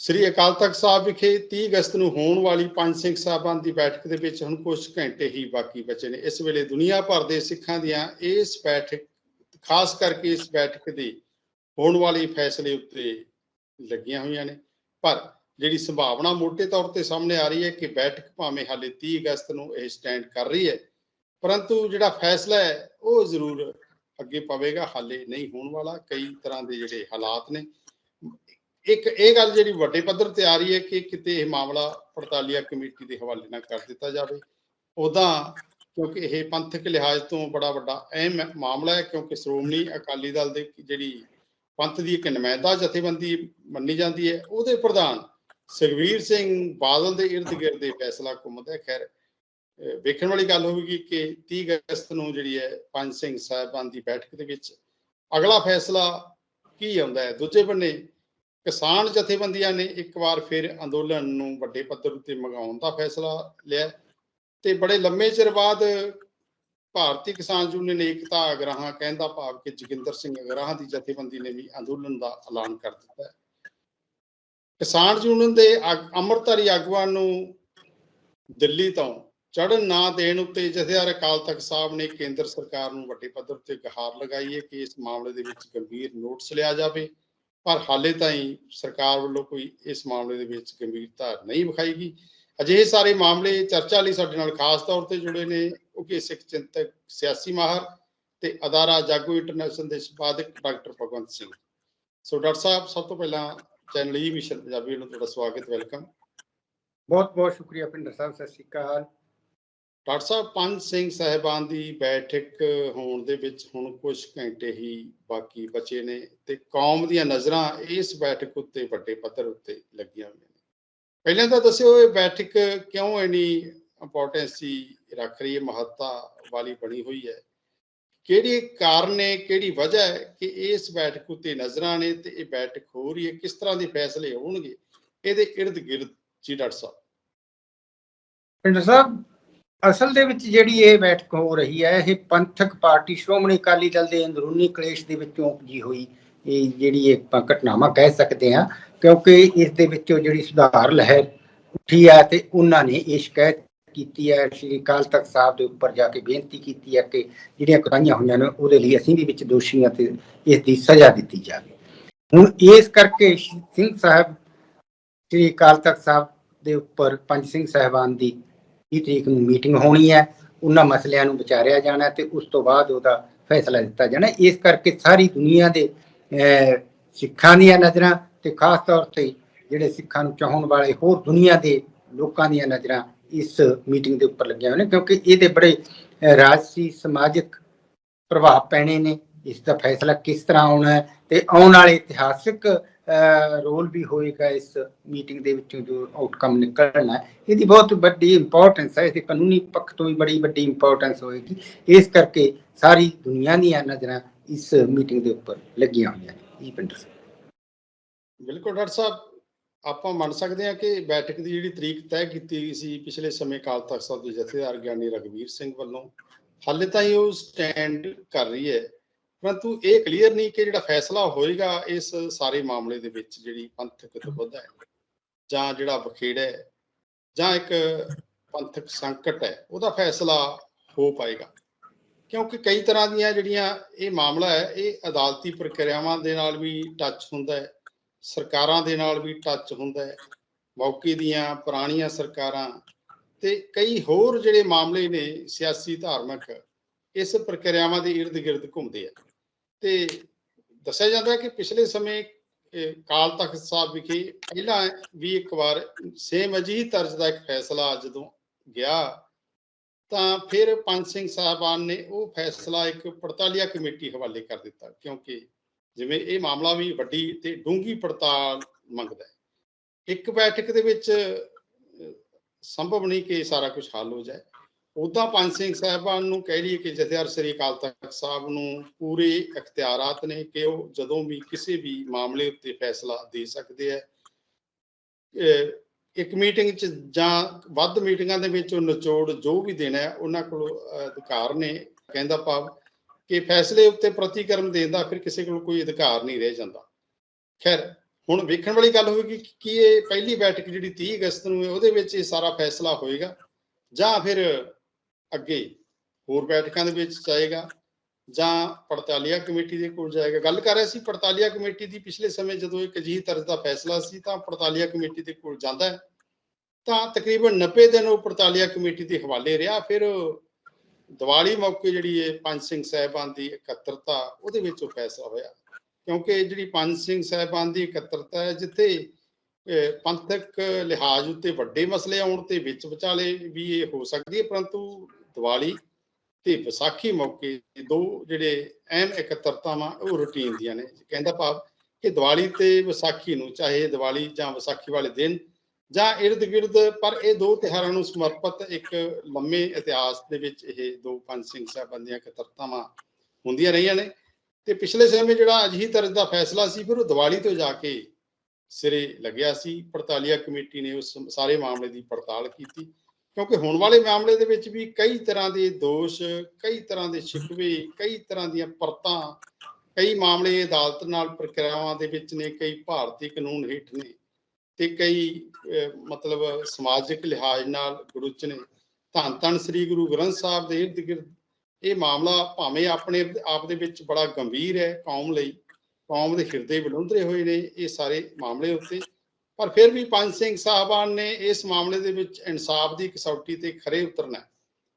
ਸ੍ਰੀ ਅਕਾਲ ਤਖਤ ਸਾਹਿਬ ਵਿਖੇ 30 ਅਗਸਤ ਨੂੰ ਹੋਣ ਵਾਲੀ ਪੰਜ ਸਿੰਘ ਸਾਹਿਬਾਨ ਦੀ ਬੈਠਕ ਦੇ ਵਿੱਚ ਹੁਣ ਕੁਝ ਘੰਟੇ ਹੀ ਬਾਕੀ ਬਚੇ ਨੇ। ਇਸ ਵੇਲੇ ਦੁਨੀਆ ਭਰ ਦੇ ਸਿੱਖਾਂ ਦੀਆਂ ਇਸ ਬੈਠਕ, ਖਾਸ ਕਰਕੇ ਇਸ ਬੈਠਕ ਦੀ ਹੋਣ ਵਾਲੀ ਫੈਸਲੇ ਉੱਤੇ ਲੱਗੀਆਂ ਹੋਈਆਂ ਨੇ। ਪਰ ਜਿਹੜੀ ਸੰਭਾਵਨਾ ਮੋਟੇ ਤੌਰ ਤੇ ਸਾਹਮਣੇ ਆ ਰਹੀ ਹੈ ਕਿ ਬੈਠਕ ਭਾਵੇਂ ਹਾਲੇ 30 ਅਗਸਤ ਨੂੰ ਇਹ ਸਟੈਂਡ ਕਰ ਰਹੀ ਹੈ, ਪਰੰਤੂ ਜਿਹੜਾ ਫੈਸਲਾ ਹੈ, ਉਹ ਜ਼ਰੂਰ ਅੱਗੇ ਪਵੇਗਾ। ਹਾਲੇ ਨਹੀਂ ਹੋਣ ਵਾਲਾ। ਕਈ ਤਰ੍ਹਾਂ ਦੇ ਜਿਹੜੇ ਹਾਲਾਤ ਨੇ ਇੱਕ ਇਹ ਗੱਲ ਜਿਹੜੀ ਵੱਡੇ ਪੱਧਰ ਤੇ ਆ ਰਹੀ ਹੈ ਕਿ ਕਿਤੇ ਇਹ ਮਾਮਲਾ ਪੜਤਾਲੀਆ ਕਮੇਟੀ ਦੇ ਹਵਾਲੇ ਨਾਲ ਕਰ ਦਿੱਤਾ ਜਾਵੇ। ਉਦਾਂ ਕਿਉਂਕਿ ਇਹ ਪੰਥਕ ਲਿਹਾਜ਼ ਤੋਂ ਬੜਾ ਵੱਡਾ ਅਹਿਮ ਮਾਮਲਾ ਹੈ, ਕਿਉਂਕਿ ਸ਼੍ਰੋਮਣੀ ਅਕਾਲੀ ਦਲ ਦੇ ਜਿਹੜੀ ਪੰਥ ਦੀ ਇੱਕ ਨੁਮਾਇੰਦਾ ਜਥੇਬੰਦੀ ਮੰਨੀ ਜਾਂਦੀ ਹੈ, ਉਹਦੇ ਪ੍ਰਧਾਨ ਸੁਖਵੀਰ ਸਿੰਘ ਬਾਦਲ ਦੇ ਇਰਦ ਗਿਰਦ ਇਹ ਫੈਸਲਾ ਘੁੰਮਦਾ ਖੈਰ ਵੇਖਣ ਵਾਲੀ ਗੱਲ ਹੋਵੇਗੀ ਕਿ 30 ਅਗਸਤ ਨੂੰ ਜਿਹੜੀ ਹੈ ਪੰਜ ਸਿੰਘ ਸਾਹਿਬਾਨ ਦੀ ਬੈਠਕ ਦੇ ਵਿੱਚ ਅਗਲਾ ਫੈਸਲਾ ਕੀ ਆਉਂਦਾ ਹੈ। ਦੂਜੇ ਬੰਨੇ ਕਿਸਾਨ ਜਥੇਬੰਦੀਆਂ ਨੇ ਇੱਕ ਵਾਰ ਫਿਰ ਅੰਦੋਲਨ ਨੂੰ ਵੱਡੇ ਪੱਧਰ ਉੱਤੇ ਮੰਗਾਉਣ ਦਾ ਫੈਸਲਾ ਲਿਆ ਤੇ ਬੜੇ ਲੰਮੇ ਚਿਰ ਬਾਅਦ ਭਾਰਤੀ ਕਿਸਾਨ ਯੂਨੀਅਨ ਏਕਤਾ ਅਗਰਾਹਾਂ ਕਹਿੰਦਾ ਭਾਵ ਕਿ ਜੋਗਿੰਦਰ ਸਿੰਘ ਅਗਰਾਹਾਂ ਦੀ ਜਥੇਬੰਦੀ ਨੇ ਵੀ ਅੰਦੋਲਨ ਦਾ ਐਲਾਨ ਕਰ ਦਿੱਤਾ ਹੈ। ਕਿਸਾਨ ਯੂਨੀਅਨ ਦੇ ਆਗ- ਅੰਮ੍ਰਿਤਧਾਰੀ ਆਗੂਆਂ ਨੂੰ ਦਿੱਲੀ ਤੋਂ ਚੜਨ ਨਾ ਦੇਣ ਉੱਤੇ ਜਥੇਦਾਰ ਅਕਾਲ ਤਖਤ ਸਾਹਿਬ ਨੇ ਕੇਂਦਰ ਸਰਕਾਰ ਨੂੰ ਵੱਡੇ ਪੱਧਰ ਤੇ ਗਹਾਰ ਲਗਾਈ ਹੈ ਕਿ ਇਸ ਮਾਮਲੇ ਦੇ ਵਿੱਚ ਗੰਭੀਰ ਨੋਟਿਸ ਲਿਆ ਜਾਵੇ। ਪਰ ਹਾਲੇ ਤਾਈਂ ਸਰਕਾਰ ਵੱਲੋਂ ਕੋਈ ਇਸ ਮਾਮਲੇ ਦੇ ਵਿੱਚ ਗੰਭੀਰਤਾ ਨਹੀਂ ਵਿਖਾਈ ਗਈ ਅਜਿਹੇ ਸਾਰੇ ਮਾਮਲੇ ਚਰਚਾ ਲਈ ਸਾਡੇ ਨਾਲ ਖਾਸ ਤੌਰ ਤੇ ਜੁੜੇ ਨੇ ਉਹ ਕਿ ਸਿੱਖ ਚਿੰਤਕ ਸਿਆਸੀ ਮਾਹਰ ਤੇ ਅਦਾਰਾ ਜਾਗੋ ਇੰਟਰਨੈਸ਼ਨਲ ਦੇ ਸੰਪਾਦਕ doctor Bhagwant Singh. So doctor ਸਾਹਿਬ, ਸਭ ਤੋਂ ਪਹਿਲਾਂ ਚੈਨਲ ਈ ਮਿਸ਼ਨ ਪੰਜਾਬੀ ਨੂੰ ਤੁਹਾਡਾ ਸਵਾਗਤ, ਵੈਲਕਮ। ਬਹੁਤ ਬਹੁਤ ਸ਼ੁਕਰੀਆ ਪਿੰਡਰ ਸਾਹਿਬ, ਸਤਿ ਸ਼੍ਰੀ ਅਕਾਲ। ਡਾਕਟਰ ਸਾਹਿਬ, ਪੰਜ ਸਿੰਘ ਸਾਹਿਬਾਨ ਦੀ ਬੈਠਕ ਹੋਣ ਦੇ ਵਿੱਚ ਹੁਣ ਕੁਝ ਘੰਟੇ ਹੀ ਬਾਕੀ ਬਚੇ ਨੇ ਤੇ ਕੌਮ ਦੀਆਂ ਨਜ਼ਰਾਂ ਇਸ ਬੈਠਕ ਉੱਤੇ ਵੱਡੇ ਪੱਧਰ ਉੱਤੇ ਲੱਗੀਆਂ ਹੋਈਆਂ ਨੇ। ਪਹਿਲਾਂ ਤਾਂ ਦੱਸਿਓ ਇਹ ਬੈਠਕ ਕਿਉਂ ਇੰਨੀ ਇੰਪੋਰਟੈਂਸੀ ਰੱਖ ਰਹੀ ਹੈ, ਮਹੱਤਤਾ ਵਾਲੀ ਬਣੀ ਹੋਈ ਹੈ? ਕਿਹੜੇ ਕਾਰਨ ਨੇ, ਕਿਹੜੀ ਵਜ੍ਹਾ ਹੈ ਕਿ ਇਸ ਬੈਠਕ ਉੱਤੇ ਨਜ਼ਰਾਂ ਨੇ ਤੇ ਇਹ ਬੈਠਕ ਹੋ ਰਹੀ ਹੈ? ਕਿਸ ਤਰ੍ਹਾਂ ਦੇ ਫੈਸਲੇ ਹੋਣਗੇ? ਇਹਦੇ ਇਰਦ ਗਿਰਦ ਜੀ ਡਾਕਟਰ ਸਾਹਿਬ। ਪਿੰਡਰ ਸਾਹਿਬ ਅਸਲ ਦੇ ਵਿੱਚ ਜਿਹੜੀ ਇਹ ਬੈਠਕ ਹੋ ਰਹੀ ਹੈ, ਇਹ ਪੰਥਕ ਪਾਰਟੀ, ਸ਼੍ਰੋਮਣੀ ਅਕਾਲੀ ਦਲ ਦੇ ਅੰਦਰੂਨੀ ਕਲੇਸ਼ ਦੇ ਵਿੱਚੋਂ ਉਪਜੀ ਹੋਈ ਇਹ ਜਿਹੜੀ ਇਹ ਆਪਾਂ ਘਟਨਾਵਾਂ ਕਹਿ ਸਕਦੇ ਹਾਂ, ਕਿਉਂਕਿ ਇਸ ਦੇ ਵਿੱਚੋਂ ਜਿਹੜੀ ਸੁਧਾਰ ਲਹਿਰ ਉੱਠੀ ਹੈ ਤੇ ਉਹਨਾਂ ਨੇ ਇਹ ਸ਼ਿਕਾਇਤ ਕੀਤੀ ਹੈ, ਸ਼੍ਰੀ ਅਕਾਲ ਤਖਤ ਸਾਹਿਬ ਦੇ ਉੱਪਰ ਜਾ ਕੇ ਬੇਨਤੀ ਕੀਤੀ ਹੈ ਕਿ ਜਿਹੜੀਆਂ ਕੁਤਾਹੀਆਂ ਹੋਈਆਂ ਨੇ, ਉਹਦੇ ਲਈ ਅਸੀਂ ਵੀ ਵਿੱਚ ਦੋਸ਼ੀ ਹਾਂ ਤੇ ਇਸ ਦੀ ਸਜ਼ਾ ਦਿੱਤੀ ਜਾਵੇ। ਹੁਣ ਇਸ ਕਰਕੇ ਸਿੰਘ ਸਾਹਿਬ, ਸ਼੍ਰੀ ਅਕਾਲ ਤਖਤ ਸਾਹਿਬ ਦੇ ਉੱਪਰ ਪੰਜ ਸਿੰਘ ਸਾਹਿਬਾਨ ਦੀ 30 ਤਰੀਕ ਨੂੰ ਮੀਟਿੰਗ ਹੋਣੀ ਹੈ, ਉਹਨਾਂ ਮਸਲਿਆਂ ਨੂੰ ਵਿਚਾਰਿਆ ਜਾਣਾ ਤੇ ਉਸ ਤੋਂ ਬਾਅਦ ਉਹਦਾ ਫੈਸਲਾ ਦਿੱਤਾ ਜਾਣਾ। ਇਸ ਕਰਕੇ ਸਾਰੀ ਦੁਨੀਆ ਦੇ ਸਿੱਖਾਂ ਦੀਆਂ ਨਜ਼ਰਾਂ ਤੇ ਖਾਸ ਤੌਰ ਤੇ ਜਿਹੜੇ ਸਿੱਖਾਂ ਨੂੰ ਚਾਹਣ ਵਾਲੇ ਹੋਰ ਦੁਨੀਆ ਦੇ ਲੋਕਾਂ ਦੀਆਂ ਨਜ਼ਰਾਂ ਇਸ ਮੀਟਿੰਗ ਦੇ ਉੱਪਰ ਲੱਗੀਆਂ ਹੋਈਆਂ ਨੇ, ਕਿਉਂਕਿ ਇਹਦੇ ਬੜੇ ਰਾਜਸੀ ਸਮਾਜਿਕ ਪ੍ਰਭਾਵ ਪੈਣੇ ਨੇ। ਇਸ ਦਾ ਫੈਸਲਾ ਕਿਸ ਤਰ੍ਹਾਂ ਆਉਣਾ ਹੈ ਤੇ ਆਉਣ ਵਾਲੇ ਇਤਿਹਾਸਿਕ ਰੋਲ ਵੀ ਹੋਏਗਾ ਇਸ ਮੀਟਿੰਗ ਦੇ ਵਿੱਚੋਂ ਜੋ ਆਊਟਕਮ ਨਿਕਲਣਾ ਹੈ। ਇਹਦੀ ਬਹੁਤ ਵੱਡੀ ਇੰਪੋਰਟੈਂਸ ਹੈ, ਇਹਦੇ ਕਾਨੂੰਨੀ ਪੱਖ ਤੋਂ ਵੀ ਬੜੀ ਵੱਡੀ ਇੰਪੋਰਟੈਂਸ ਹੋਏਗੀ। ਇਸ ਕਰਕੇ ਸਾਰੀ ਦੁਨੀਆ ਦੀਆਂ ਨਜ਼ਰਾਂ ਇਸ ਮੀਟਿੰਗ ਦੇ ਉੱਪਰ ਲੱਗੀਆਂ ਹੋਈਆਂ ਨੇ। ਇਹ ਪਿੰਡ ਬਿਲਕੁਲ ਡਾਕਟਰ ਸਾਹਿਬ, ਆਪਾਂ ਮੰਨ ਸਕਦੇ ਹਾਂ ਕਿ ਬੈਠਕ ਦੀ ਜਿਹੜੀ ਤਰੀਕ ਤੈਅ ਕੀਤੀ ਗਈ ਸੀ ਪਿਛਲੇ ਸਮੇਂ ਕਾਲ ਤਖਤ ਸਾਹਿਬ ਦੇ ਜਥੇਦਾਰ ਗਿਆਨੀ ਰਗਵੀਰ ਸਿੰਘ ਵੱਲੋਂ, ਹਾਲੇ ਤਾਂ ਹੀ ਉਹ ਸਟੈਂਡ ਕਰ ਰਹੀ ਹੈ। ਪਰੰਤੂ ਇਹ ਕਲੀਅਰ ਨਹੀਂ ਕਿ ਜਿਹੜਾ ਫੈਸਲਾ ਹੋਏਗਾ ਇਸ ਸਾਰੇ ਮਾਮਲੇ ਦੇ ਵਿੱਚ ਜਿਹੜੀ ਪੰਥਕ ਤਬਦ ਹੈ, ਜਾਂ ਜਿਹੜਾ ਵਖੇੜਾ ਹੈ, ਜਾਂ ਇੱਕ ਪੰਥਕ ਸੰਕਟ ਹੈ, ਉਹਦਾ ਫੈਸਲਾ ਹੋ ਪਾਏਗਾ। ਕਿਉਂਕਿ ਕਈ ਤਰ੍ਹਾਂ ਦੀਆਂ ਜਿਹੜੀਆਂ ਇਹ ਮਾਮਲਾ ਹੈ, ਇਹ ਅਦਾਲਤੀ ਪ੍ਰਕਿਰਿਆਵਾਂ ਦੇ ਨਾਲ ਵੀ ਟੱਚ ਹੁੰਦਾ ਹੈ, ਸਰਕਾਰਾਂ ਦੇ ਨਾਲ ਵੀ ਟੱਚ ਹੁੰਦਾ ਹੈ, ਮੌਕੇ ਦੀਆਂ ਪੁਰਾਣੀਆਂ ਸਰਕਾਰਾਂ ਤੇ ਕਈ ਹੋਰ ਜਿਹੜੇ ਮਾਮਲੇ ਨੇ ਸਿਆਸੀ ਧਾਰਮਿਕ, ਇਸ ਪ੍ਰਕਿਰਿਆਵਾਂ ਦੇ ਇਰਦ ਗਿਰਦ ਘੁੰਮਦੇ ਆ। ਤੇ ਦੱਸਿਆ ਜਾਂਦਾ ਹੈ ਕਿ ਪਿਛਲੇ ਸਮੇਂ ਕਾਲ ਤਖਤ ਸਾਹਿਬ ਵਿਖੇ ਪਹਿਲਾਂ ਵੀ ਇੱਕ ਵਾਰ ਸੇਮ ਅਜਿਹੀ ਤਰਜ਼ ਦਾ ਇੱਕ ਫੈਸਲਾ ਜਦੋਂ ਗਿਆ, ਤਾਂ ਫਿਰ ਪੰਜ ਸਿੰਘ ਸਾਹਿਬਾਨ ਨੇ ਉਹ ਫੈਸਲਾ ਇੱਕ ਪੜਤਾਲੀਆ ਕਮੇਟੀ ਹਵਾਲੇ ਕਰ ਦਿੱਤਾ, ਕਿਉਂਕਿ ਜਿਵੇਂ ਇਹ ਮਾਮਲਾ ਵੀ ਵੱਡੀ ਤੇ ਡੂੰਘੀ ਪੜਤਾਲ ਮੰਗਦਾ ਹੈ। ਇੱਕ ਬੈਠਕ ਦੇ ਵਿੱਚ ਸੰਭਵ ਨਹੀਂ ਕਿ ਸਾਰਾ ਕੁਝ ਹੱਲ ਹੋ ਜਾਏ। ਉਦਾਂ ਪੰਜ ਸਿੰਘ ਸਾਹਿਬਾਨ ਨੂੰ ਕਹਿ ਲਈਏ ਕਿ ਜਥੇਦਾਰ ਸ੍ਰੀ ਅਕਾਲ ਤਖਤ ਸਾਹਿਬ ਨੂੰ ਪੂਰੇ ਇਖਤਿਆਰਾਤ ਨੇ ਕਿ ਉਹ ਜਦੋਂ ਵੀ ਕਿਸੇ ਵੀ ਮਾਮਲੇ ਉੱਤੇ ਫੈਸਲਾ ਦੇ ਸਕਦੇ ਹੈ। ਇੱਕ ਮੀਟਿੰਗ 'ਚ ਜਾਂ ਵੱਧ ਮੀਟਿੰਗਾਂ ਦੇ ਵਿੱਚ ਉਹ ਨਿਚੋੜ ਜੋ ਵੀ ਦੇਣਾ ਹੈ, ਉਹਨਾਂ ਕੋਲ ਅਧਿਕਾਰ ਨੇ। ਕਹਿੰਦਾ ਭਾਵ ਕਿ ਫੈਸਲੇ ਉੱਤੇ ਪ੍ਰਤੀਕਰਮ ਦੇਣ ਦਾ ਫਿਰ ਕਿਸੇ ਕੋਲ ਕੋਈ ਅਧਿਕਾਰ ਨਹੀਂ ਰਹਿ ਜਾਂਦਾ। ਖੈਰ, ਹੁਣ ਵੇਖਣ ਵਾਲੀ ਗੱਲ ਹੋਵੇਗੀ ਕਿ ਇਹ ਪਹਿਲੀ ਬੈਠਕ ਜਿਹੜੀ 30 ਅਗਸਤ ਨੂੰ ਹੈ, ਉਹਦੇ ਵਿੱਚ ਇਹ ਸਾਰਾ ਫੈਸਲਾ ਹੋਏਗਾ। ਜਾਂ ਫਿਰ ਅੱਗੇ ਹੋਰ ਬੈਠਕਾਂ ਦੇ ਵਿੱਚ ਜਾਏਗਾ ਜਾਂ ਪੜਤਾਲੀਆ ਕਮੇਟੀ ਦੇ ਕੋਲ ਜਾਏਗਾ। ਗੱਲ ਕਰ ਰਹੇ ਸੀ, ਪੜਤਾਲੀਆ ਕਮੇਟੀ ਦੀ ਪਿਛਲੇ ਸਮੇਂ ਜਦੋਂ ਇੱਕ ਅਜਿਹੀ ਤਰ੍ਹਾਂ ਦਾ ਫੈਸਲਾ ਸੀ ਤਾਂ ਪੜਤਾਲੀਆ ਕਮੇਟੀ ਦੇ ਕੋਲ ਜਾਂਦਾ ਹੈ। ਤਾਂ ਤਕਰੀਬਨ 90 ਦਿਨ ਉਹ ਪੜਤਾਲੀਆ ਕਮੇਟੀ ਦੇ ਹਵਾਲੇ ਰਿਹਾ। ਫਿਰ ਦੀਵਾਲੀ ਮੌਕੇ ਜਿਹੜੀ ਇਹ ਪੰਜ ਸਿੰਘ ਸਾਹਿਬਾਨ ਦੀ ਇਕੱਤਰਤਾ ਉਹਦੇ ਵਿੱਚ ਉਹ ਫੈਸਲਾ ਹੋਇਆ। ਕਿਉਂਕਿ ਜਿਹੜੀ ਪੰਜ ਸਿੰਘ ਸਾਹਿਬਾਨ ਦੀ ਇਕੱਤਰਤਾ ਹੈ, ਜਿੱਥੇ ਪੰਥਕ ਲਿਹਾਜ਼ ਉੱਤੇ ਵੱਡੇ ਮਸਲੇ ਆਉਣ ਤੇ ਵਿੱਚ ਵਿਚਾਲੇ ਵੀ ਇਹ ਹੋ ਸਕਦੀ ਹੈ, ਪਰੰਤੂ ਦੀਵਾਲੀ ਤੇ ਵਿਸਾਖੀ ਮੌਕੇ ਦੋ ਜਿਹੜੇ ਅਹਿਮ ਇਕੱਤਰਤਾਵਾਂ ਉਹ ਰੁਟੀਨ ਦੀਆਂ ਨੇ। ਕਹਿੰਦਾ ਭਾਵ ਕਿ ਦੀਵਾਲੀ ਤੇ ਵਿਸਾਖੀ ਨੂੰ ਚਾਹੇ ਦੀਵਾਲੀ ਜਾਂ ਵਿਸਾਖੀ ਵਾਲੇ ਦਿਨ ਜਾਂ ਇਰਦ ਗਿਰਦ, ਪਰ ਇਹ ਦੋ ਤਿਉਹਾਰਾਂ ਨੂੰ ਸਮਰਪਿਤ ਇੱਕ ਲੰਮੇ ਇਤਿਹਾਸ ਦੇ ਵਿੱਚ ਇਹ ਦੋ ਪੰਜ ਸਿੰਘ ਸਾਹਿਬਾਨ ਦੀਆਂ ਇਕੱਤਰਤਾਵਾਂ ਹੁੰਦੀਆਂ ਰਹੀਆਂ ਨੇ। ਤੇ ਪਿਛਲੇ ਸਮੇਂ ਜਿਹੜਾ ਅਜਿਹੀ ਤਰਜ਼ ਦਾ ਫੈਸਲਾ ਸੀ, ਫਿਰ ਉਹ ਦੀਵਾਲੀ ਤੋਂ ਜਾ ਕੇ ਸਿਰੇ ਲੱਗਿਆ ਸੀ। ਪੜਤਾਲੀਆ ਕਮੇਟੀ ਨੇ ਉਸ ਸਾਰੇ ਮਾਮਲੇ ਦੀ ਪੜਤਾਲ ਕੀਤੀ। ਕਿਉਂਕਿ ਹੁਣ ਵਾਲੇ ਮਾਮਲੇ ਦੇ ਵਿੱਚ ਵੀ ਕਈ ਤਰ੍ਹਾਂ ਦੇ ਦੋਸ਼, ਕਈ ਤਰ੍ਹਾਂ ਦੇ ਸ਼ਿਕਵੇ, ਕਈ ਤਰ੍ਹਾਂ ਦੀਆਂ ਪਰਤਾਂ, ਕਈ ਮਾਮਲੇ ਅਦਾਲਤ ਨਾਲ ਪ੍ਰਕਿਰਿਆਵਾਂ ਦੇ ਵਿੱਚ ਨੇ, ਕਈ ਭਾਰਤੀ ਕਾਨੂੰਨ ਹੇਠ ਨੇ ਤੇ ਕਈ ਮਤਲਬ ਸਮਾਜਿਕ ਲਿਹਾਜ਼ ਨਾਲ ਗੁਰੂਚ ਨੇ। ਧੰਨ ਧੰਨ ਸ੍ਰੀ ਗੁਰੂ ਗ੍ਰੰਥ ਸਾਹਿਬ ਦੇ ਇਰਦ ਗਿਰਦ ਇਹ ਮਾਮਲਾ ਭਾਵੇਂ ਆਪਣੇ ਆਪ ਦੇ ਵਿੱਚ ਬੜਾ ਗੰਭੀਰ ਹੈ ਕੌਮ ਲਈ, ਕੌਮ ਦੇ ਹਿਰਦੇ ਬਲੁੰਦਰੇ ਹੋਏ ਨੇ ਇਹ ਸਾਰੇ ਮਾਮਲੇ ਉੱਤੇ ਪਰ ਫਿਰ ਵੀ ਪੰਜ ਸਿੰਘ ਸਾਹਿਬਾਨ ਨੇ ਇਸ ਮਾਮਲੇ ਦੇ ਵਿੱਚ ਇਨਸਾਫ ਦੀ ਕਸੌਟੀ ਤੇ ਖਰੇ ਉਤਰਨਾ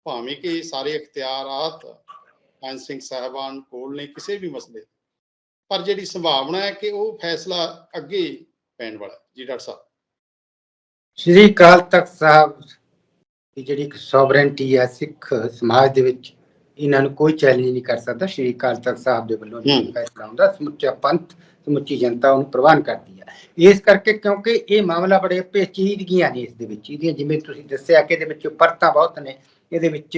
ਭਾਵੇਂ ਕਿ ਸਾਰੇ ਇਖਤਿਆਰਾਤ ਪੰਜ ਸਿੰਘ ਸਾਹਿਬਾਨ ਕੋਲ ਨੇ ਕਿਸੇ ਵੀ ਮਸਲੇ ਪਰ ਜਿਹੜੀ ਸੰਭਾਵਨਾ ਹੈ ਕਿ ਉਹ ਫੈਸਲਾ ਅੱਗੇ ਪੈਣ ਵਾਲਾ ਜੀ ਡਾਕਟਰ ਸਾਹਿਬ। ਸ਼੍ਰੀ ਅਕਾਲ ਤਖਤ ਸਾਹਿਬ ਦੀ ਜਿਹੜੀ ਇੱਕ ਹੈ ਸਿੱਖ ਸਮਾਜ ਦੇ ਵਿੱਚ ਇਹਨਾਂ ਨੂੰ ਕੋਈ ਚੈਲੰਜ ਨਹੀਂ ਕਰ ਸਕਦਾ ਸ਼੍ਰੀ ਅਕਾਲ ਤਖਤ ਸਾਹਿਬ ਦੇ ਵੱਲੋਂ। ਫੈਸਲਾ ਹੁੰਦਾ ਸਮੁੱਚਾ ਪੰਥ ਸਮੁੱਚੀ ਜਨਤਾ ਉਹਨੂੰ ਪ੍ਰਵਾਨ ਕਰਦੀ ਹੈ ਇਸ ਕਰਕੇ ਕਿਉਂਕਿ ਇਹ ਮਾਮਲਾ ਬੜੇ ਪੇਚੀਦਗੀਆਂ ਨੇ ਇਸ ਦੇ ਵਿੱਚ ਇਹਦੀਆਂ ਜਿਵੇਂ ਤੁਸੀਂ ਦੱਸਿਆ ਕਿ ਇਹਦੇ ਵਿੱਚ ਪਰਤਾਂ ਬਹੁਤ ਨੇ ਇਹਦੇ ਵਿੱਚ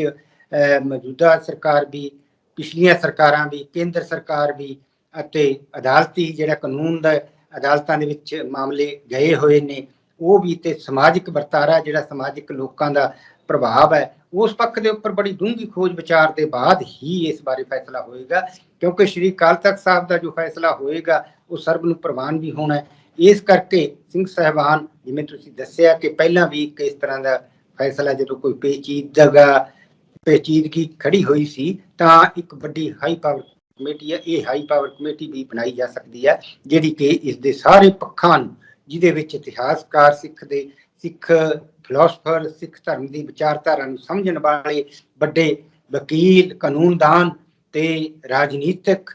ਮੌਜੂਦਾ ਸਰਕਾਰ ਵੀ ਪਿਛਲੀਆਂ ਸਰਕਾਰਾਂ ਵੀ ਕੇਂਦਰ ਸਰਕਾਰ ਵੀ ਅਤੇ ਅਦਾਲਤੀ ਜਿਹੜਾ ਕਾਨੂੰਨ ਦਾ ਅਦਾਲਤਾਂ ਦੇ ਵਿੱਚ ਮਾਮਲੇ ਗਏ ਹੋਏ ਨੇ ਉਹ ਵੀ ਤੇ ਸਮਾਜਿਕ ਵਰਤਾਰਾ ਜਿਹੜਾ ਸਮਾਜਿਕ ਲੋਕਾਂ ਦਾ ਪ੍ਰਭਾਵ ਹੈ, ਉਸ ਪੱਖ ਦੇ ਉੱਪਰ ਬੜੀ ਡੂੰਘੀ ਖੋਜ ਵਿਚਾਰ ਦੇ ਬਾਅਦ ਹੀ ਇਸ ਬਾਰੇ ਫੈਸਲਾ ਹੋਏਗਾ, ਕਿਉਂਕਿ ਸ਼੍ਰੀ ਅਕਾਲ ਤਖਤ ਸਾਹਿਬ ਦਾ ਜੋ ਫੈਸਲਾ ਹੋਏਗਾ, ਉਹ ਸਰਬ ਨੂੰ ਪ੍ਰਵਾਨ ਵੀ ਹੋਣਾ ਹੈ। ਇਸ ਕਰਕੇ ਸਿੰਘ ਸਾਹਿਬਾਨ, ਜਿਵੇਂ ਤੁਸੀਂ ਦੱਸਿਆ ਕਿ ਪਹਿਲਾਂ ਵੀ ਇਸ ਤਰ੍ਹਾਂ ਦਾ ਫੈਸਲਾ ਜਦੋਂ ਕੋਈ ਪੇਚੀਦਗਾ, ਪੇਚੀਦਗੀ ਖੜੀ ਹੋਈ ਸੀ, ਤਾਂ ਇੱਕ ਵੱਡੀ ਹਾਈ ਪਾਵਰ ਕਮੇਟੀ ਹੈ, ਇਹ ਹਾਈ ਪਾਵਰ ਕਮੇਟੀ ਵੀ ਬਣਾਈ ਜਾ ਸਕਦੀ ਹੈ, ਜਿਹੜੀ ਕਿ ਇਸ ਦੇ ਸਾਰੇ ਪੱਖਾਂ ਨੂੰ, ਜਿਹਦੇ ਵਿੱਚ ਇਤਿਹਾਸਕਾਰ ਸਿੱਖ ਦੇ ਸਿੱਖ ਫਿਲਾਸਫਰ ਸਿੱਖ ਧਰਮ ਦੀ ਵਿਚਾਰਧਾਰਾ ਨੂੰ ਸਮਝਣ ਵਾਲੇ ਵੱਡੇ ਵਕੀਲ, ਕਾਨੂੰਨਦਾਨ ਤੇ ਰਾਜਨੀਤਿਕ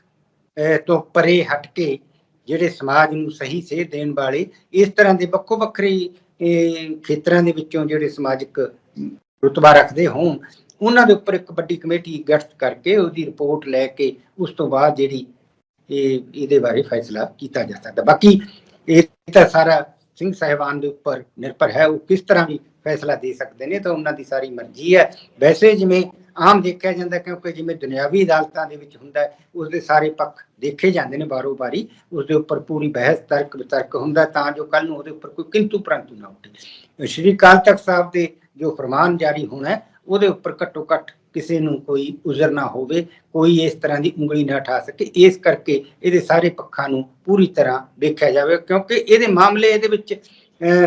ਤੋਂ ਪਰੇ ਹਟ ਕੇ ਜਿਹੜੇ ਸਮਾਜ ਨੂੰ ਸਹੀ ਸੇਧ ਦੇਣ ਵਾਲੇ, ਇਸ ਤਰ੍ਹਾਂ ਦੇ ਵੱਖੋ ਵੱਖਰੇ ਖੇਤਰਾਂ ਦੇ ਵਿੱਚੋਂ ਜਿਹੜੇ ਸਮਾਜਿਕ ਰੁਤਬਾ ਰੱਖਦੇ ਹੋਣ, ਉਹਨਾਂ ਦੇ ਉੱਪਰ ਇੱਕ ਵੱਡੀ ਕਮੇਟੀ ਗਠਿਤ ਕਰਕੇ ਉਹਦੀ ਰਿਪੋਰਟ ਲੈ ਕੇ ਉਸ ਤੋਂ ਬਾਅਦ ਜਿਹੜੀ ਇਹ, ਇਹਦੇ ਬਾਰੇ ਫੈਸਲਾ ਕੀਤਾ ਜਾ ਸਕਦਾ। ਬਾਕੀ ਇਹ ਤਾਂ ਸਾਰਾ ਸਿੰਘ ਸਾਹਿਬਾਨ ਦੇ ਉੱਪਰ ਨਿਰਭਰ ਹੈ, ਉਹ ਕਿਸ ਤਰ੍ਹਾਂ ਵੀ ਫੈਸਲਾ ਦੇ ਸਕਦੇ ਨੇ, ਤਾਂ ਉਹਨਾਂ ਦੀ ਸਾਰੀ ਮਰਜ਼ੀ ਹੈ। ਵੈਸੇ ਜਿਵੇਂ ਆਮ ਦੇਖਿਆ ਜਾਂਦਾ, ਕਿਉਂਕਿ ਜਿਵੇਂ ਦੁਨਿਆਵੀ ਅਦਾਲਤਾਂ ਦੇ ਵਿੱਚ ਹੁੰਦਾ ਹੈ ਉਸ ਦੇ ਸਾਰੇ ਪੱਖ ਦੇਖੇ ਜਾਂਦੇ ਨੇ ਬਾਰੋ ਬਾਰੀ ਉਸ ਦੇ ਉੱਪਰ ਪੂਰੀ ਬਹਿਸ, ਤਰਕ ਵਿਤਰਕ ਹੁੰਦਾ, ਤਾਂ ਜੋ ਕੱਲ ਨੂੰ ਉਹਦੇ ਉੱਪਰ ਕੋਈ ਕਿੰਤੂ ਪ੍ਰੰਤੂ ਨਾ ਉੱਠੇ। ਸ਼੍ਰੀ ਅਕਾਲ ਤਖਤ ਸਾਹਿਬ ਦੇ ਜੋ ਫਰਮਾਨ ਜਾਰੀ ਹੋਣਾ ਉਹਦੇ ਉੱਪਰ ਘੱਟੋ ਘੱਟ ਕਿਸੇ ਨੂੰ ਕੋਈ ਉਜ਼ਰ ਨਾ ਹੋਵੇ, ਕੋਈ ਇਸ ਤਰ੍ਹਾਂ ਦੀ ਉਂਗਲੀ ਨਾ ਉਠਾ ਸਕੇ। ਇਸ ਕਰਕੇ ਇਹਦੇ ਸਾਰੇ ਪੱਖਾਂ ਨੂੰ ਪੂਰੀ ਤਰ੍ਹਾਂ ਦੇਖਿਆ ਜਾਵੇ, ਕਿਉਂਕਿ ਇਹਦੇ ਮਾਮਲੇ ਇਹਦੇ ਵਿੱਚ